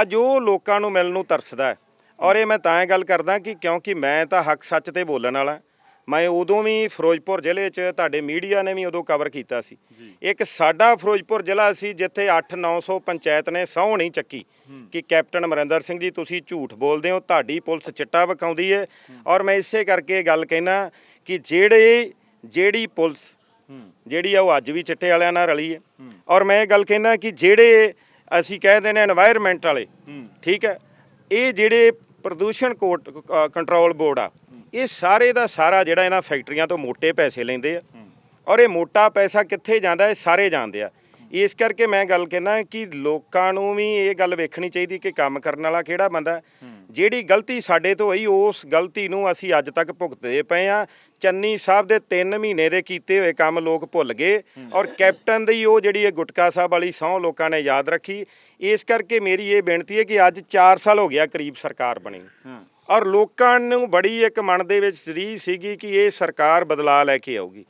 [SPEAKER 1] ਅੱਜ ਉਹ ਲੋਕਾਂ ਨੂੰ ਮਿਲਣ ਨੂੰ ਤਰਸਦਾ ਹੈ। ਔਰ ਇਹ ਮੈਂ ਤਾਂ ਇਹ ਗੱਲ ਕਰਦਾ ਕਿ ਕਿਉਂਕਿ ਮੈਂ ਤਾਂ ਹੱਕ ਸੱਚ ਤੇ ਬੋਲਣ ਵਾਲਾ ਮੈਂ ਉਦੋਂ ਵੀ ਫਿਰੋਜ਼ਪੁਰ ਜ਼ਿਲ੍ਹੇ 'ਚ ਤੁਹਾਡੇ ਮੀਡੀਆ ਨੇ ਵੀ ਉਦੋਂ ਕਵਰ ਕੀਤਾ ਸੀ। ਇੱਕ ਸਾਡਾ ਫਿਰੋਜ਼ਪੁਰ ਜ਼ਿਲ੍ਹਾ ਸੀ ਜਿੱਥੇ 8-900 ਪੰਚਾਇਤ ਨੇ ਸਹੁੰ ਨਹੀਂ ਚੱਕੀ ਕਿ ਕੈਪਟਨ ਅਮਰਿੰਦਰ ਸਿੰਘ ਜੀ ਤੁਸੀਂ ਝੂਠ ਬੋਲਦੇ ਹੋ ਤੁਹਾਡੀ ਪੁਲਿਸ ਚਿੱਟਾ ਵਿਕਾਉਂਦੀ ਹੈ। ਔਰ ਮੈਂ ਇਸੇ ਕਰਕੇ ਗੱਲ ਕਹਿਣਾ ਕਿ ਜਿਹੜੇ ਜਿਹੜੀ ਪੁਲਿਸ ਜਿਹੜੀ ਆ ਉਹ ਅੱਜ ਵੀ ਚਿੱਟੇ ਵਾਲਿਆਂ ਨਾਲ ਰਲੀ ਹੂੰ। ਔਰ ਮੈਂ ਇਹ ਗੱਲ ਕਹਿਣਾ ਕਿ ਜਿਹੜੇ ਅਸੀਂ ਕਹਿ ਦਿੰਦੇ ਨੇ এনवायरमेंट ਵਾਲੇ ਠੀਕ ਹੈ? ਇਹ ਜਿਹੜੇ ਪ੍ਰਦੂਸ਼ਣ ਕੋਟ ਕੰਟਰੋਲ ਬੋਰਡ ਆ ਇਹ ਸਾਰੇ ਦਾ ਸਾਰਾ ਜਿਹੜਾ ਇਹਨਾਂ ਫੈਕਟਰੀਆਂ ਤੋਂ ਮੋٹے ਪੈਸੇ ਲੈਂਦੇ ਆ। ਔਰ ਇਹ ਮੋਟਾ ਪੈਸਾ ਕਿੱਥੇ ਜਾਂਦਾ? ਇਹ ਸਾਰੇ ਜਾਣਦੇ ਆ। ਇਸ ਕਰਕੇ ਮੈਂ ਗੱਲ ਕਹਿੰਦਾ ਕਿ ਲੋਕਾਂ ਨੂੰ ਵੀ ਇਹ ਗੱਲ ਵੇਖਣੀ ਚਾਹੀਦੀ ਕਿ ਕੰਮ ਕਰਨ ਵਾਲਾ ਕਿਹੜਾ ਬੰਦਾ ਜਿਹੜੀ ਗਲਤੀ ਸਾਡੇ ਤੋਂ ਹੋਈ ਉਸ ਗਲਤੀ ਨੂੰ ਅਸੀਂ ਅੱਜ ਤੱਕ ਭੁਗਤਦੇ ਪਏ ਆ ਚੰਨੀ ਸਾਹਿਬ ਦੇ 3 ਮਹੀਨੇ ਦੇ ਕੀਤੇ ਹੋਏ ਕੰਮ ਲੋਕ ਭੁੱਲ ਗਏ ਔਰ ਕੈਪਟਨ ਦੀ ਉਹ ਜਿਹੜੀ ਇਹ ਗੁਟਕਾ ਸਾਹਿਬ ਵਾਲੀ ਸਹੁੰ ਲੋਕਾਂ ਨੇ ਯਾਦ ਰੱਖੀ। ਇਸ ਕਰਕੇ ਮੇਰੀ ਇਹ ਬੇਨਤੀ ਹੈ ਕਿ ਅੱਜ 4 ਸਾਲ ਹੋ ਗਿਆ ਕਰੀਬ ਸਰਕਾਰ ਬਣੀ। ਔਰ ਲੋਕਾਂ ਨੂੰ ਬੜੀ ਇੱਕ ਮਨ ਦੇ ਵਿੱਚ ਰੀ ਸੀਗੀ ਕਿ ਇਹ ਸਰਕਾਰ ਬਦਲਾ ਲੈ ਕੇ ਆਊਗੀ।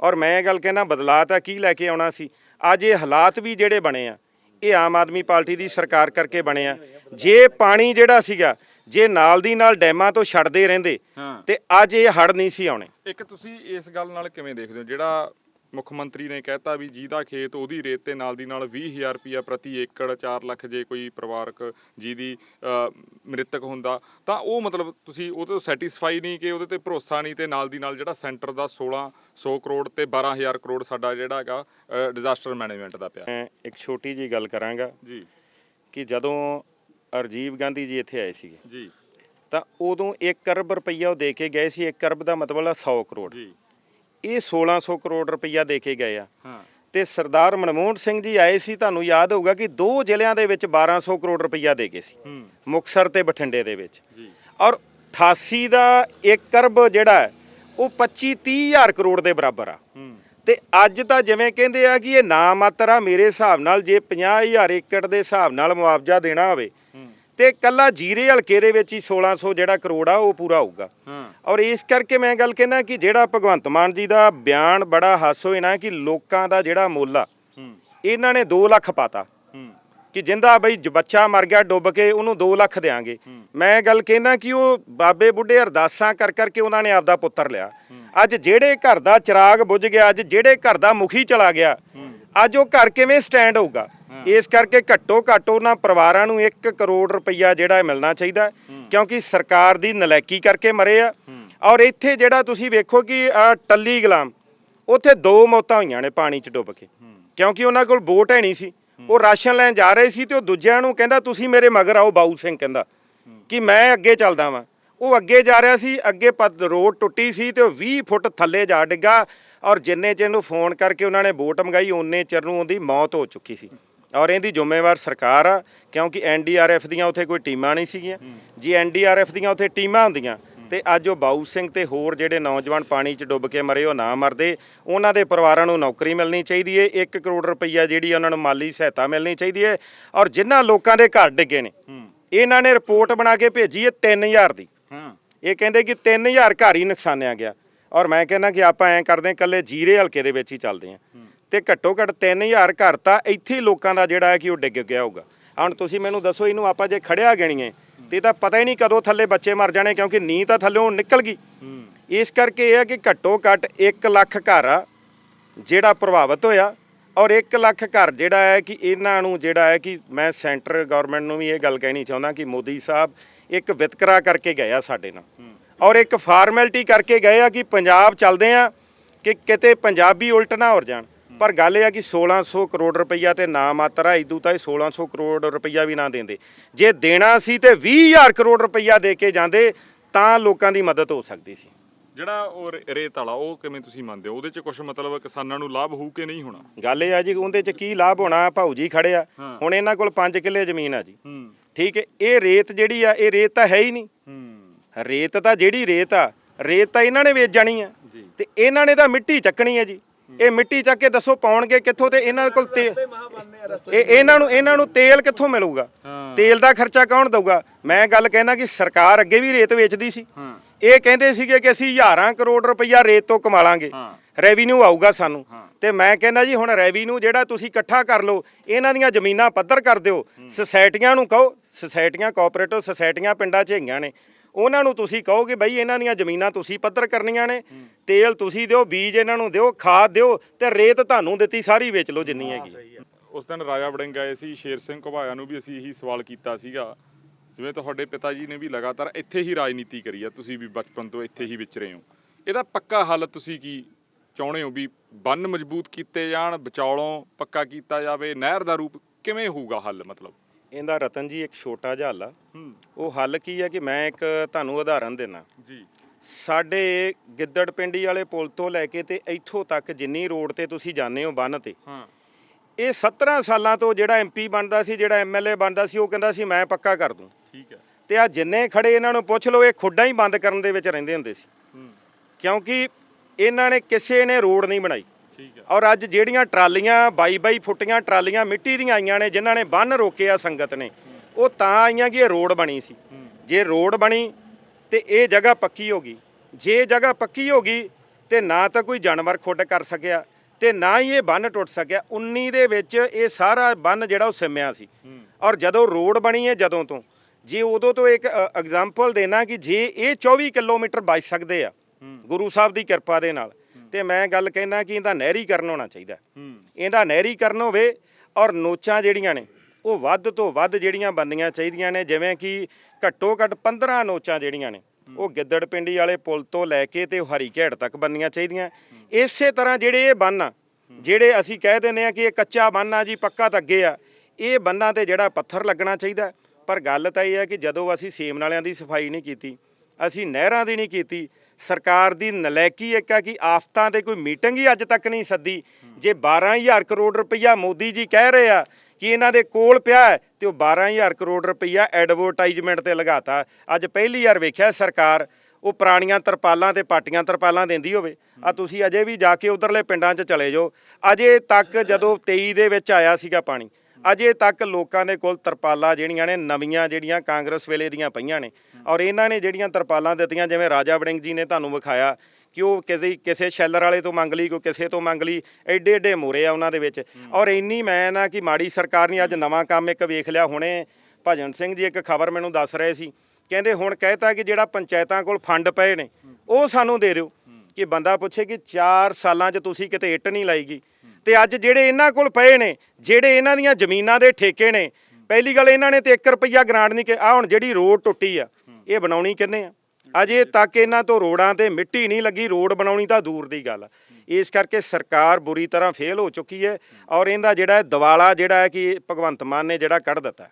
[SPEAKER 1] ਔਰ ਮੈਂ ਇਹ ਗੱਲ ਕਹਿਣਾ ਬਦਲਾ ਤਾਂ ਕੀ ਲੈ ਕੇ ਆਉਣਾ ਸੀ? ਅੱਜ ਇਹ ਹਾਲਾਤ ਵੀ ਜਿਹੜੇ ਬਣੇ ਆ ਇਹ ਆਮ ਆਦਮੀ ਪਾਰਟੀ ਦੀ ਸਰਕਾਰ ਕਰਕੇ ਬਣੇ ਆ। ਜੇ ਪਾਣੀ ਜਿਹੜਾ ਸੀਗਾ ਜੇ ਨਾਲ ਦੀ ਨਾਲ ਡੈਮਾਂ ਤੋਂ ਛੱਡਦੇ ਰਹਿੰਦੇ ਤੇ ਅੱਜ ਇਹ ਹੜ ਨਹੀਂ ਸੀ ਆਉਣੇ।
[SPEAKER 2] ਇੱਕ ਤੁਸੀਂ ਇਸ ਗੱਲ ਨਾਲ ਕਿਵੇਂ ਦੇਖਦੇ ਹੋ? ਜਿਹੜਾ ਮੁੱਖ ਮੰਤਰੀ ਨੇ ਕਹਿਤਾ ਵੀ ਜਿਹਦਾ ਖੇਤ ਉਹਦੀ ਰੇਤ ਤੇ ਨਾਲ ਦੀ ਨਾਲ 20000 ਰੁਪਿਆ ਪ੍ਰਤੀ ਏਕੜ 4 ਲੱਖ ਜੇ ਕੋਈ ਪਰਿਵਾਰਕ ਜਿਹਦੀ ਮ੍ਰਿਤਕ ਹੁੰਦਾ ਤਾਂ ਉਹ ਮਤਲਬ ਤੁਸੀਂ ਉਹਦੇ ਤੋਂ ਸੈਟੀਸਫਾਈ ਨਹੀਂ ਕਿ ਉਹਦੇ ਤੇ ਭਰੋਸਾ ਨਹੀਂ ਤੇ ਨਾਲ ਦੀ ਨਾਲ ਜਿਹੜਾ ਸੈਂਟਰ ਦਾ 1600 ਕਰੋੜ ਤੇ 12000 ਕਰੋੜ ਸਾਡਾ ਜਿਹੜਾ ਹੈਗਾ ਡਿਜ਼ਾਸਟਰ ਮੈਨੇਜਮੈਂਟ ਦਾ ਪਿਆ।
[SPEAKER 1] ਮੈਂ ਇੱਕ ਛੋਟੀ ਜੀ ਗੱਲ ਕਰਾਂਗਾ।
[SPEAKER 2] ਜੀ।
[SPEAKER 1] ਕਿ ਜਦੋਂ ਅਰਜੀਵ ਗਾਂਧੀ ਜੀ ਇੱਥੇ ਆਏ ਸੀਗੇ
[SPEAKER 2] ਜੀ।
[SPEAKER 1] ਤਾਂ ਉਦੋਂ 1 ਅਰਬ ਰੁਪਈਆ ਉਹ ਦੇ ਕੇ ਗਏ ਸੀ 1 ਅਰਬ ਦਾ ਮਤਲਬ ਹੈ 100 ਕਰੋੜ।
[SPEAKER 2] ਜੀ।
[SPEAKER 1] ਇਹ 1600 ਕਰੋੜ ਰੁਪਈਆ ਦੇ ਕੇ ਗਏ ਆ।
[SPEAKER 2] ਹਾਂ।
[SPEAKER 1] ਤੇ ਸਰਦਾਰ ਮਨਮੋਹਨ ਸਿੰਘ ਜੀ ਆਏ ਸੀ ਤੁਹਾਨੂੰ ਯਾਦ ਹੋਊਗਾ ਕਿ ਦੋ ਜ਼ਿਲ੍ਹਿਆਂ ਦੇ ਵਿੱਚ 1200 ਕਰੋੜ ਰੁਪਈਆ ਦੇ ਗਏ ਸੀ। ਮੁਕਸਰ ਤੇ ਬਠਿੰਡੇ ਦੇ ਵਿੱਚ।
[SPEAKER 2] ਜੀ।
[SPEAKER 1] ਔਰ 88 ਦਾ 1 ਅਰਬ ਜਿਹੜਾ ਉਹ 25 30 ਹਜ਼ਾਰ ਕਰੋੜ ਦੇ ਬਰਾਬਰ ਆ। ਤੇ ਅੱਜ ਤਾਂ ਜਿਵੇਂ ਕਹਿੰਦੇ ਆ ਕਿ ਇਹ ਨਾ ਮਾਤਰ ਆ ਮੇਰੇ ਹਿਸਾਬ ਨਾਲ ਜੇ 50000 ਏਕੜ ਦੇ ਹਿਸਾਬ ਨਾਲ ਮੁਆਵਜ਼ਾ ਦੇਣਾ ਹੋਵੇ ਤੇ ਕੱਲਾ ਜੀਰੇ ਹਲਕੇ ਦੇ ਵਿੱਚ ਹੀ 1600 ਜਿਹੜਾ ਕਰੋੜ ਆ ਉਹ ਪੂਰਾ ਹੋਊਗਾ।
[SPEAKER 2] ਹਾਂ।
[SPEAKER 1] ਔਰ ਇਸ ਕਰਕੇ ਮੈਂ ਗੱਲ ਕਹਿਣਾ ਕਿ ਜਿਹੜਾ ਭਗਵੰਤ ਮਾਨ ਜੀ ਦਾ ਬਿਆਨ ਬੜਾ ਹਾਸ ਨਾ ਕਿ ਲੋਕਾਂ ਦਾ ਜਿਹੜਾ ਮੁੱਲ ਆ ਇਹਨਾਂ ਨੇ 2 ਲੱਖ ਪਾਤਾ। ਕਿ ਜਿੰਦਾ ਬਈ ਬੱਚਾ ਮਰ ਗਿਆ ਡੁੱਬ ਕੇ ਉਹਨੂੰ 2 ਲੱਖ ਦੇਾਂਗੇ ਮੈਂ ਗੱਲ ਕਹਿਣਾ ਕਿ ਉਹ ਬਾਬੇ ਬੁੱਢੇ ਅਰਦਾਸਾਂ ਕਰ ਕਰਕੇ ਉਹਨਾਂ ਨੇ ਆਪਦਾ ਪੁੱਤਰ ਲਿਆ। ਅੱਜ ਜਿਹੜੇ ਘਰ ਦਾ ਚਿਰਾਗ ਬੁਝ ਗਿਆ ਅੱਜ ਜਿਹੜੇ ਘਰ ਦਾ ਮੁਖੀ ਚਲਾ ਗਿਆ ਅੱਜ ਉਹ ਘਰ ਕਿਵੇਂ ਸਟੈਂਡ ਹੋਊਗਾ? ਇਸ ਕਰਕੇ ਘੱਟੋ ਘੱਟ ਉਹਨਾਂ ਪਰਿਵਾਰਾਂ ਨੂੰ 1 ਕਰੋੜ ਰੁਪਈਆ ਜਿਹੜਾ ਮਿਲਣਾ ਚਾਹੀਦਾ। ਕਿਉਂਕਿ ਸਰਕਾਰ ਦੀ ਨਲਾਇਕੀ ਕਰਕੇ ਮਰੇ ਆ। ਔਰ ਇੱਥੇ ਜਿਹੜਾ ਤੁਸੀਂ ਵੇਖੋ ਕਿ ਟੱਲੀ ਗੁਲਾਮ ਉੱਥੇ ਦੋ ਮੌਤਾਂ ਹੋਈਆਂ ਨੇ ਪਾਣੀ 'ਚ ਡੁੱਬ ਕੇ। ਕਿਉਂਕਿ ਉਹਨਾਂ ਕੋਲ ਬੋਟ ਹੈ ਨਹੀਂ ਸੀ। ਉਹ ਰਾਸ਼ਨ ਲੈਣ ਜਾ ਰਹੇ ਸੀ ਤੇ ਉਹ ਦੂਜਿਆਂ ਨੂੰ ਕਹਿੰਦਾ ਤੁਸੀਂ ਮੇਰੇ ਮਗਰ ਆਓ ਬਾਊ ਸਿੰਘ ਕਹਿੰਦਾ ਕਿ ਮੈਂ ਅੱਗੇ ਚੱਲਦਾ ਵਾਂ। ਉਹ ਅੱਗੇ ਜਾ ਰਿਹਾ ਸੀ ਅੱਗੇ ਪਤ ਰੋਡ ਟੁੱਟੀ ਸੀ ਤੇ ਉਹ 20 ਫੁੱਟ ਥੱਲੇ ਜਾ ਡਿੱਗਾ ਔਰ ਜਿੰਨੇ ਚਿਰ ਨੂੰ ਫੋਨ ਕਰਕੇ ਉਹਨਾਂ ਨੇ ਬੋਟ ਮੰਗਾਈ ਉਹਨੇ ਚਿਰ ਨੂੰ ਉਹਦੀ ਮੌਤ ਹੋ ਚੁੱਕੀ ਸੀ। ਔਰ ਇਹਦੀ ਜ਼ਿੰਮੇਵਾਰ ਸਰਕਾਰ ਆ ਕਿਉਂਕਿ ਐਨਡੀਆਰਐਫ ਦੀਆਂ ਉੱਥੇ ਕੋਈ ਟੀਮਾਂ ਨਹੀਂ ਸੀਗੀਆਂ। ਜੇ ਐਨਡੀਆਰਐਫ ਦੀਆਂ ਉੱਥੇ ਟੀਮਾਂ ਹੁੰਦੀਆਂ ਤੇ ਅੱਜ ਉਹ ਬਾਊ ਸਿੰਘ ਤੇ ਹੋਰ ਜਿਹੜੇ ਨੌਜਵਾਨ ਪਾਣੀ 'ਚ ਡੁੱਬ ਕੇ ਮਰੇ ਉਹ ਨਾ ਮਰਦੇ ਉਹਨਾਂ ਦੇ ਪਰਿਵਾਰਾਂ ਨੂੰ ਨੌਕਰੀ ਮਿਲਣੀ ਚਾਹੀਦੀ ਏ 1 ਕਰੋੜ ਰੁਪਈਆ ਜਿਹੜੀ ਉਹਨਾਂ ਨੂੰ ਮਾਲੀ ਸਹਾਇਤਾ ਮਿਲਣੀ ਚਾਹੀਦੀ ਏ ਔਰ ਜਿਨ੍ਹਾਂ ਲੋਕਾਂ ਦੇ ਘਰ ਡਿੱਗੇ ਨੇ ਇਹਨਾਂ ਨੇ ਰਿਪੋਰਟ ਬਣਾ ਕੇ ਭੇਜੀ ਏ 3000 ਦੀ। ਇਹ ਕਹਿੰਦੇ ਕਿ 3000 ਘਰ ਹੀ ਨੁਕਸਾਨਿਆ ਗਿਆ। ਔਰ ਮੈਂ ਕਹਿੰਦਾ ਕਿ ਆਪਾਂ ਐਂ ਕਰਦੇ ਹਾਂ ਇਕੱਲੇ ਜੀਰੇ ਹਲਕੇ ਦੇ ਵਿੱਚ ਹੀ ਚੱਲਦੇ ਹਾਂ। ਤੇ ਘੱਟੋ ਘੱਟ 3000 ਘਰ ਤਾਂ ਇੱਥੇ ਲੋਕਾਂ ਦਾ ਜਿਹੜਾ ਹੈ ਕਿ ਉਹ ਡਿੱਗ ਗਿਆ ਹੋਊਗਾ। ਹੁਣ ਤੁਸੀਂ ਮੈਨੂੰ ਦੱਸੋ ਇਹਨੂੰ ਆਪਾਂ ਜੇ ਖੜਿਆ ਗਣੀਏ ਤੇ ਤਾਂ ਪਤਾ ਹੀ ਨਹੀਂ ਕਦੋਂ ਥੱਲੇ ਬੱਚੇ ਮਰ ਜਾਣੇ ਕਿਉਂਕਿ ਨੀਂਹ ਤਾਂ ਥੱਲੇੋਂ ਨਿਕਲ ਗਈ। ਇਸ ਕਰਕੇ ਇਹ ਹੈ ਕਿ ਘੱਟੋ ਘੱਟ 1 ਲੱਖ ਘਰ ਆ ਜਿਹੜਾ ਪ੍ਰਭਾਵਿਤ ਹੋਇਆ ਔਰ 1 ਲੱਖ ਘਰ ਜਿਹੜਾ ਹੈ ਕਿ ਇਹਨਾਂ ਨੂੰ ਜਿਹੜਾ ਹੈ ਕਿ ਮੈਂ ਸੈਂਟਰ ਗਵਰਨਮੈਂਟ ਨੂੰ ਵੀ ਇਹ ਗੱਲ ਕਹਿਣੀ ਚਾਹੁੰਦਾ ਕਿ ਮੋਦੀ ਸਾਹਿਬ ਇੱਕ ਵਿਤਕਰਾ ਕਰਕੇ ਗਏ ਆ ਸਾਡੇ ਨਾਲ। ਔਰ ਇੱਕ ਫਾਰਮੈਲਿਟੀ ਕਰਕੇ ਗਏ ਆ ਕਿ ਪੰਜਾਬ ਚੱਲਦੇ ਆ ਕਿ ਕਿਤੇ ਪੰਜਾਬੀ ਉਲਟ ਨਾ ਹੋ ਜਾਣ। ਪਰ ਗੱਲ ਇਹ ਆ ਕਿ 1600 ਕਰੋੜ ਰੁਪਈਆ ਤੇ ਨਾ ਮਾਤਰਾ ਇਦੂ ਤਾਂ ਇਹ 1600 ਕਰੋੜ ਰੁਪਈਆ ਵੀ ਨਾ ਦਿੰਦੇ। ਜੇ ਦੇਣਾ ਸੀ ਤੇ 20000 ਕਰੋੜ ਰੁਪਈਆ ਦੇ ਕੇ ਜਾਂਦੇ ਤਾਂ ਲੋਕਾਂ ਦੀ ਮਦਦ ਹੋ ਸਕਦੀ ਸੀ।
[SPEAKER 2] ਜਿਹੜਾ ਉਹ ਰੇਤ ਵਾਲਾ ਉਹ ਕਿਵੇਂ ਤੁਸੀਂ ਮੰਨਦੇ ਹੋ? ਉਹਦੇ 'ਚ ਕੁਝ ਮਤਲਬ ਕਿਸਾਨਾਂ ਨੂੰ ਲਾਭ ਹੋਊ ਕਿ ਨਹੀਂ ਹੋਣਾ?
[SPEAKER 1] ਗੱਲ ਇਹ ਆ ਜੀ ਉਹਦੇ ਚ ਕੀ ਲਾਭ ਹੋਣਾ? ਭਾਊ ਜੀ ਖੜੇ ਆ। ਹੁਣ ਇਹਨਾਂ ਕੋਲ 5 ਕਿੱਲੇ ਜ਼ਮੀਨ ਆ ਜੀ। ਠੀਕ ਹੈ ਇਹ ਰੇਤ ਜਿਹੜੀ ਆ ਇਹ ਰੇਤ ਤਾਂ ਹੈ ਹੀ ਨਹੀਂ। ਰੇਤ ਤਾਂ ਜਿਹੜੀ ਰੇਤ ਆ ਰੇਤ ਤਾਂ ਇਹਨਾਂ ਨੇ ਵੇਚ ਜਾਣੀ ਆ। ਤੇ ਇਹਨਾਂ ਨੇ ਤਾਂ ਮਿੱਟੀ ਚੱਕਣੀ ਹੈ ਜੀ। ਇਹ ਮਿੱਟੀ ਚੱਕ ਕੇ ਦੱਸੋ ਪਾਉਣਗੇ ਕਿੱਥੋਂ ਤੇ ਇਹਨਾਂ ਕੋਲ ਤੇ ਇਹ ਇਹਨਾਂ ਨੂੰ ਇਹਨਾਂ ਨੂੰ ਤੇਲ ਕਿੱਥੋਂ ਮਿਲੂਗਾ। ਤੇਲ ਦਾ ਖਰਚਾ ਕੌਣ ਦਊਗਾ? ਮੈਂ ਗੱਲ ਕਹਿਣਾ ਕਿ ਸਰਕਾਰ ਅੱਗੇ ਵੀ ਰੇਤ ਵੇਚਦੀ ਸੀ। ਇਹ ਕਹਿੰਦੇ ਸੀਗੇ ਕਿ ਅਸੀਂ ਹਜ਼ਾਰਾਂ ਕਰੋੜ ਰੁਪਈਆ ਰੇਤ ਤੋਂ ਕਮਾ ਲਾਂਗੇ। ਰੈਵਨਿਊ ਆਊਗਾ ਸਾਨੂੰ। ਤੇ ਮੈਂ ਕਹਿੰਦਾ ਜੀ ਹੁਣ ਰੈਵਨਿਊ ਜਿਹੜਾ ਤੁਸੀਂ ਇਕੱਠਾ ਕਰ ਲਓ ਇਹਨਾਂ ਦੀਆਂ ਜ਼ਮੀਨਾਂ ਪੱਧਰ ਕਰ ਦਿਓ। ਸੁਸਾਇਟੀਆਂ ਨੂੰ ਕਹੋ। ਸੁਸਾਇਟੀਆਂ ਕੋਆਪਰੇਟਿਵ ਸੁਸਾਇਟੀਆਂ ਪਿੰਡਾਂ 'ਚ ਹੈਗੀਆਂ ਨੇ। ਉਹਨਾਂ ਨੂੰ ਤੁਸੀਂ ਕਹੋ ਕਿ ਬਈ ਇਹਨਾਂ ਦੀਆਂ ਜ਼ਮੀਨਾਂ ਤੁਸੀਂ ਪੱਧਰ ਕਰਨੀਆਂ ਨੇ ਤੇਲ ਤੁਸੀਂ ਦਿਓ ਬੀਜ ਇਹਨਾਂ ਨੂੰ ਦਿਓ ਖਾਦ ਦਿਓ ਤੇ ਰੇਤ ਤੁਹਾਨੂੰ ਦਿੱਤੀ ਸਾਰੀ ਵੇਚ ਲਓ ਜਿੰਨੀ ਹੈਗੀ
[SPEAKER 2] ਉਸ ਦਿਨ ਰਾਜਾ ਵੜਿੰਗ ਆਏ ਸੀ ਸ਼ੇਰ ਸਿੰਘ ਘੁਬਾਇਆ ਨੂੰ ਵੀ ਅਸੀਂ ਇਹੀ ਸਵਾਲ ਕੀਤਾ ਸੀਗਾ। ਜਿਵੇਂ ਤੁਹਾਡੇ ਪਿਤਾ ਜੀ ਨੇ ਵੀ ਲਗਾਤਾਰ ਇੱਥੇ ਹੀ ਰਾਜਨੀਤੀ ਕਰੀ ਆ ਤੁਸੀਂ ਵੀ ਬਚਪਨ ਤੋਂ ਇੱਥੇ ਹੀ ਵਿਚਰੇ ਹੋ। ਇਹਦਾ ਪੱਕਾ ਹੱਲ ਤੁਸੀਂ ਕੀ ਚਾਹੁੰਦੇ ਹੋ ਵੀ ਬੰਨ ਮਜ਼ਬੂਤ ਕੀਤੇ ਜਾਣ ਵਿਚਾਲੋਂ ਪੱਕਾ ਕੀਤਾ ਜਾਵੇ ਨਹਿਰ ਦਾ ਰੂਪ ਕਿਵੇਂ ਹੋਊਗਾ ਹੱਲ ਮਤਲਬ?
[SPEAKER 1] ਇਹਦਾ ਰਤਨ ਜੀ ਇੱਕ ਛੋਟਾ ਜਿਹਾ ਹੱਲ ਆ। ਉਹ ਹੱਲ ਕੀ ਹੈ ਕਿ ਮੈਂ ਇੱਕ ਤੁਹਾਨੂੰ ਉਦਾਹਰਨ ਦੇਣਾ
[SPEAKER 2] ਜੀ।
[SPEAKER 1] ਸਾਡੇ ਗਿੱਦੜ ਪਿੰਡੀ ਵਾਲੇ ਪੁਲ ਤੋਂ ਲੈ ਕੇ ਤੇ ਇੱਥੋਂ ਤੱਕ ਜਿੰਨੀ ਰੋਡ ਤੇ ਤੁਸੀਂ ਜਾਂਦੇ ਹੋ ਬੰਨ ਤੇ।
[SPEAKER 2] ਹਾਂ।
[SPEAKER 1] ਇਹ 17 ਸਾਲਾਂ ਤੋਂ ਜਿਹੜਾ ਐਮਪੀ ਬਣਦਾ ਸੀ ਜਿਹੜਾ ਐਮਐਲਏ ਬਣਦਾ ਸੀ ਉਹ ਕਹਿੰਦਾ ਸੀ ਮੈਂ ਪੱਕਾ ਕਰ ਦੂੰ।
[SPEAKER 2] ਠੀਕ ਹੈ
[SPEAKER 1] ਤੇ ਆ ਜਿੰਨੇ ਖੜੇ ਇਹਨਾਂ ਨੂੰ ਪੁੱਛ ਲਓ ਇਹ ਖੁੱਡਾਂ ਹੀ ਬੰਦ ਕਰਨ ਦੇ ਵਿੱਚ ਰਹਿੰਦੇ ਹੁੰਦੇ ਸੀ।
[SPEAKER 2] ਹੂੰ।
[SPEAKER 1] ਕਿਉਂਕਿ ਇਹਨਾਂ ਨੇ ਕਿਸੇ ਨੇ ਰੋਡ ਨਹੀਂ ਬਣਾਈ। ਔਰ ਅੱਜ ਜਿਹੜੀਆਂ ਟਰਾਲੀਆਂ 22 ਫੁੱਟੀਆਂ ਟਰਾਲੀਆਂ ਮਿੱਟੀ ਦੀਆਂ ਆਈਆਂ ਨੇ ਜਿਨ੍ਹਾਂ ਨੇ ਬੰਨ ਰੋਕਿਆ ਸੰਗਤ ਨੇ ਉਹ ਤਾਂ ਆਈਆਂ ਕਿ ਇਹ ਰੋਡ ਬਣੀ ਸੀ। ਜੇ ਰੋਡ ਬਣੀ ਤੇ ਇਹ ਜਗ੍ਹਾ ਪੱਕੀ ਹੋ ਗਈ। ਜੇ ਜਗ੍ਹਾ ਪੱਕੀ ਹੋ ਗਈ ਤੇ ਨਾ ਤਾਂ ਕੋਈ ਜਾਨਵਰ ਖੁੱਡ ਕਰ ਸਕਿਆ ਤੇ ਨਾ ਹੀ ਇਹ ਬੰਨ ਟੁੱਟ ਸਕਿਆ। 19 ਦੇ ਵਿੱਚ ਇਹ ਸਾਰਾ ਬੰਨ ਜਿਹੜਾ ਉਹ ਸਿਮਿਆ ਸੀ। ਔਰ ਜਦੋਂ ਰੋਡ ਬਣੀ ਹੈ ਜਦੋਂ ਤੋਂ। ਜੇ ਉਦੋਂ ਤੋਂ ਇੱਕ ਐਗਜ਼ਾਮਪਲ ਦੇਣਾ ਕਿ ਜੇ ਇਹ 24 ਕਿਲੋਮੀਟਰ ਬਚ ਸਕਦੇ ਆ ਗੁਰੂ ਸਾਹਿਬ ਦੀ ਕਿਰਪਾ ਦੇ ਨਾਲ ਤੇ ਮੈਂ ਗੱਲ ਕਹਿਣਾ ਕਿ ਇਹਦਾ ਨਹਿਰੀਕਰਨ ਹੋਣਾ ਚਾਹੀਦਾ ਇਹਦਾ ਨਹਿਰੀਕਰਨ ਹੋਵੇ ਔਰ ਨੋਚਾਂ ਜਿਹੜੀਆਂ ਨੇ ਉਹ ਵੱਧ ਤੋਂ ਵੱਧ ਜਿਹੜੀਆਂ ਬੰਦੀਆਂ ਚਾਹੀਦੀਆਂ ਨੇ ਜਿਵੇਂ ਕਿ ਘੱਟੋ ਘੱਟ 15 ਨੋਚਾਂ ਜਿਹੜੀਆਂ ਨੇ ਉਹ ਗਿੱਦੜ ਪਿੰਡੀ ਵਾਲੇ ਪੁਲ ਤੋਂ ਲੈ ਕੇ ਤੇ ਹਰੀ ਘੇੜ ਤੱਕ ਬੰਨੀਆਂ ਚਾਹੀਦੀਆਂ। ਇਸੇ ਤਰ੍ਹਾਂ ਜਿਹੜੇ ਇਹ ਬੰਨ ਆ ਜਿਹੜੇ ਅਸੀਂ ਕਹਿ ਦਿੰਦੇ ਆ ਕਿ ਇਹ ਕੱਚਾ ਬੰਨ ਆ ਜੀ ਪੱਕਾ ਤਾਂ ਅੱਗੇ ਆ ਇਹ ਬੰਨਾਂ ਤੇ ਜਿਹੜਾ ਪੱਥਰ ਲੱਗਣਾ ਚਾਹੀਦਾ ਪਰ ਗੱਲ ਤਾਂ ਇਹ ਹੈ ਕਿ ਜਦੋਂ ਅਸੀਂ ਸੇਮ ਨਾਲਿਆਂ ਦੀ ਸਫ਼ਾਈ ਨਹੀਂ ਕੀਤੀ ਅਸੀਂ ਨਹਿਰਾਂ ਦੀ ਨਹੀਂ ਕੀਤੀ ਸਰਕਾਰ ਦੀ ਨਲਾਇਕੀ ਇੱਕ ਆ ਕਿ ਆਫਤਾਂ ਤੇ ਕੋਈ ਮੀਟਿੰਗ ਹੀ ਅੱਜ ਤੱਕ ਨਹੀਂ ਸੱਦੀ। ਜੇ 12000 ਕਰੋੜ ਰੁਪਈਆ ਮੋਦੀ ਜੀ ਕਹਿ ਰਹੇ ਆ ਕਿ ਇਹਨਾਂ ਦੇ ਕੋਲ ਪਿਆ ਹੈ, ਤੇ ਉਹ 12000 ਕਰੋੜ ਰੁਪਈਆ ਐਡਵਰਟਾਈਜ਼ਮੈਂਟ ਤੇ ਲਗਾਤਾ। ਅੱਜ ਪਹਿਲੀ ਵਾਰ ਵੇਖਿਆ ਸਰਕਾਰ ਉਹ ਪੁਰਾਣੀਆਂ ਤਰਪਾਲਾਂ ਤੇ ਪਾਟੀਆਂ ਤਰਪਾਲਾਂ ਦਿੰਦੀ ਹੋਵੇ। ਆ ਤੁਸੀਂ ਅਜੇ ਵੀ ਜਾ ਕੇ ਉਧਰਲੇ ਪਿੰਡਾਂ 'ਚ ਚਲੇ ਜਾਓ। ਅਜੇ ਤੱਕ ਜਦੋਂ 23 ਦੇ ਵਿੱਚ ਆਇਆ ਸੀਗਾ ਪਾਣੀ ਅਜੇ ਤੱਕ ਲੋਕਾਂ ਦੇ ਕੋਲ ਤਰਪਾਲਾਂ ਜਿਹੜੀਆਂ ਨੇ ਨਵੀਆਂ ਜਿਹੜੀਆਂ ਕਾਂਗਰਸ ਵੇਲੇ ਦੀਆਂ ਪਈਆਂ ਨੇ। ਔਰ ਇਹਨਾਂ ਨੇ ਜਿਹੜੀਆਂ ਤਰਪਾਲਾਂ ਦਿੱਤੀਆਂ, ਜਿਵੇਂ ਰਾਜਾ ਵੜਿੰਗ ਜੀ ਨੇ ਤੁਹਾਨੂੰ ਵਿਖਾਇਆ ਕਿ ਉਹ ਕਿਸੇ ਕਿਸੇ ਸ਼ੈਲਰ ਵਾਲੇ ਤੋਂ ਮੰਗ ਲਈ, ਕੋਈ ਕਿਸੇ ਤੋਂ ਮੰਗ ਲਈ ਐਡੇ ਐਡੇ ਮੋਰੇ ਆ ਉਹਨਾਂ ਦੇ ਵਿੱਚ। ਔਰ ਇੰਨੀ ਮੈਂ ਨਾ ਕਿ ਮਾੜੀ ਸਰਕਾਰ ਨੇ ਅੱਜ ਨਵਾਂ ਕੰਮ ਇੱਕ ਵੇਖ ਲਿਆ। ਹੁਣੇ ਭਜਨ ਸਿੰਘ ਜੀ ਇੱਕ ਖਬਰ ਮੈਨੂੰ ਦੱਸ ਰਹੇ ਸੀ। ਕਹਿੰਦੇ ਹੁਣ ਕਹਿਤਾ ਕਿ ਜਿਹੜਾ ਪੰਚਾਇਤਾਂ ਕੋਲ ਫੰਡ ਪਏ ਨੇ, ਉਹ ਸਾਨੂੰ ਦੇ ਦਿਓ। ਕਿ ਬੰਦਾ ਪੁੱਛੇ ਕਿ 4 ਸਾਲਾਂ 'ਚ ਤੁਸੀਂ ਕਿਤੇ ਇੱਟ ਨਹੀਂ ਲਾਈਗੀ। ਤੇ ਅੱਜ ਜਿਹੜੇ ਇਹਨਾਂ ਕੋਲ ਪਏ ਨੇ ਜਿਹੜੇ ਇਹਨਾਂ ਦੀਆਂ ਜ਼ਮੀਨਾਂ ਦੇ ਠੇਕੇ ਨੇ ਪਹਿਲੀ ਗੱਲ ਇਹਨਾਂ ਨੇ ਤੇ 1 ਰੁਪਿਆ ਗ੍ਰਾਂਟ ਨਹੀਂ ਕਿ ਆ ਹੁਣ ਜਿਹੜੀ ਰੋਡ ਟੁੱਟੀ ਆ ਇਹ ਬਣਾਉਣੀ ਕਿੰਨੇ ਆ? ਅਜੇ ਤੱਕ ਇਹਨਾਂ ਤੋਂ ਰੋਡਾਂ ਤੇ ਮਿੱਟੀ ਨਹੀਂ ਲੱਗੀ ਰੋਡ ਬਣਾਉਣੀ ਤਾਂ ਦੂਰ ਦੀ ਗੱਲ। ਇਸ ਕਰਕੇ ਸਰਕਾਰ ਬੁਰੀ ਤਰ੍ਹਾਂ ਫੇਲ ਹੋ ਚੁੱਕੀ ਹੈ ਔਰ ਇਹਦਾ ਜਿਹੜਾ ਦਿਵਾਲਾ ਜਿਹੜਾ ਹੈ ਕਿ ਭਗਵੰਤ ਮਾਨ ਨੇ ਜਿਹੜਾ ਕੱਢ ਦਿੱਤਾ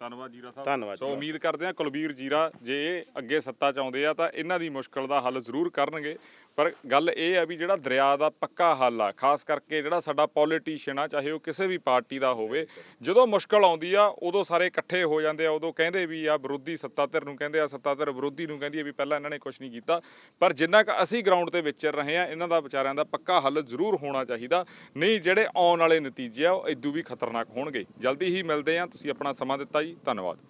[SPEAKER 2] ਧੰਨਵਾਦ ਜੀਰਾ ਸਾਹਿਬ।
[SPEAKER 1] ਧੰਨਵਾਦ
[SPEAKER 2] ਸੋ। ਉਮੀਦ ਕਰਦੇ ਹਾਂ ਕੁਲਬੀਰ ਜੀਰਾ ਜੇ ਅੱਗੇ ਸੱਤਾ ਚ ਆਉਂਦੇ ਆ ਤਾਂ ਇਹਨਾਂ ਦੀ ਮੁਸ਼ਕਲ ਦਾ ਹੱਲ ਜ਼ਰੂਰ ਕਰਨਗੇ। ਪਰ ਗੱਲ ਇਹ ਆ ਵੀ ਜਿਹੜਾ ਦਰਿਆ ਦਾ ਪੱਕਾ ਹੱਲ ਆ, ਖਾਸ ਕਰਕੇ ਜਿਹੜਾ ਸਾਡਾ ਪੋਲੀਟੀਸ਼ੀਅਨ ਆ, ਚਾਹੇ ਉਹ ਕਿਸੇ ਵੀ ਪਾਰਟੀ ਦਾ ਹੋਵੇ, ਜਦੋਂ ਮੁਸ਼ਕਲ ਆਉਂਦੀ ਆ, ਉਦੋਂ ਸਾਰੇ ਇਕੱਠੇ ਹੋ ਜਾਂਦੇ ਆ, ਉਦੋਂ ਕਹਿੰਦੇ ਵੀ ਆ ਵਿਰੋਧੀ ਸੱਤਾ ਧਿਰ ਨੂੰ ਕਹਿੰਦੇ ਆ ਸੱਤਾ ਧਿਰ ਵਿਰੋਧੀ ਨੂੰ ਕਹਿੰਦੀ ਆ ਵੀ ਪਹਿਲਾਂ ਇਹਨਾਂ ਨੇ ਕੁਝ ਨਹੀਂ ਕੀਤਾ। ਪਰ ਜਿੰਨਾ ਕੁ ਅਸੀਂ ਗਰਾਊਂਡ ਤੇ ਵਿਚਰ ਰਹੇ ਆ, ਇਹਨਾਂ ਦਾ ਵਿਚਾਰਿਆਂ ਦਾ ਪੱਕਾ ਹੱਲ ਜ਼ਰੂਰ ਹੋਣਾ ਚਾਹੀਦਾ। ਨਹੀਂ, ਜਿਹੜੇ ਆਉਣ ਵਾਲੇ ਨਤੀਜੇ ਆ, ਉਹ ਇਦੋਂ ਵੀ ਖਤਰਨਾਕ ਹੋਣਗੇ। ਜਲਦੀ ਹੀ ਮਿਲਦੇ ਆ, ਤੁਸੀਂ ਆਪਣਾ ਸਮਾਂ ਦਿੱਤਾ ਜੀ, ਧੰਨਵਾਦ।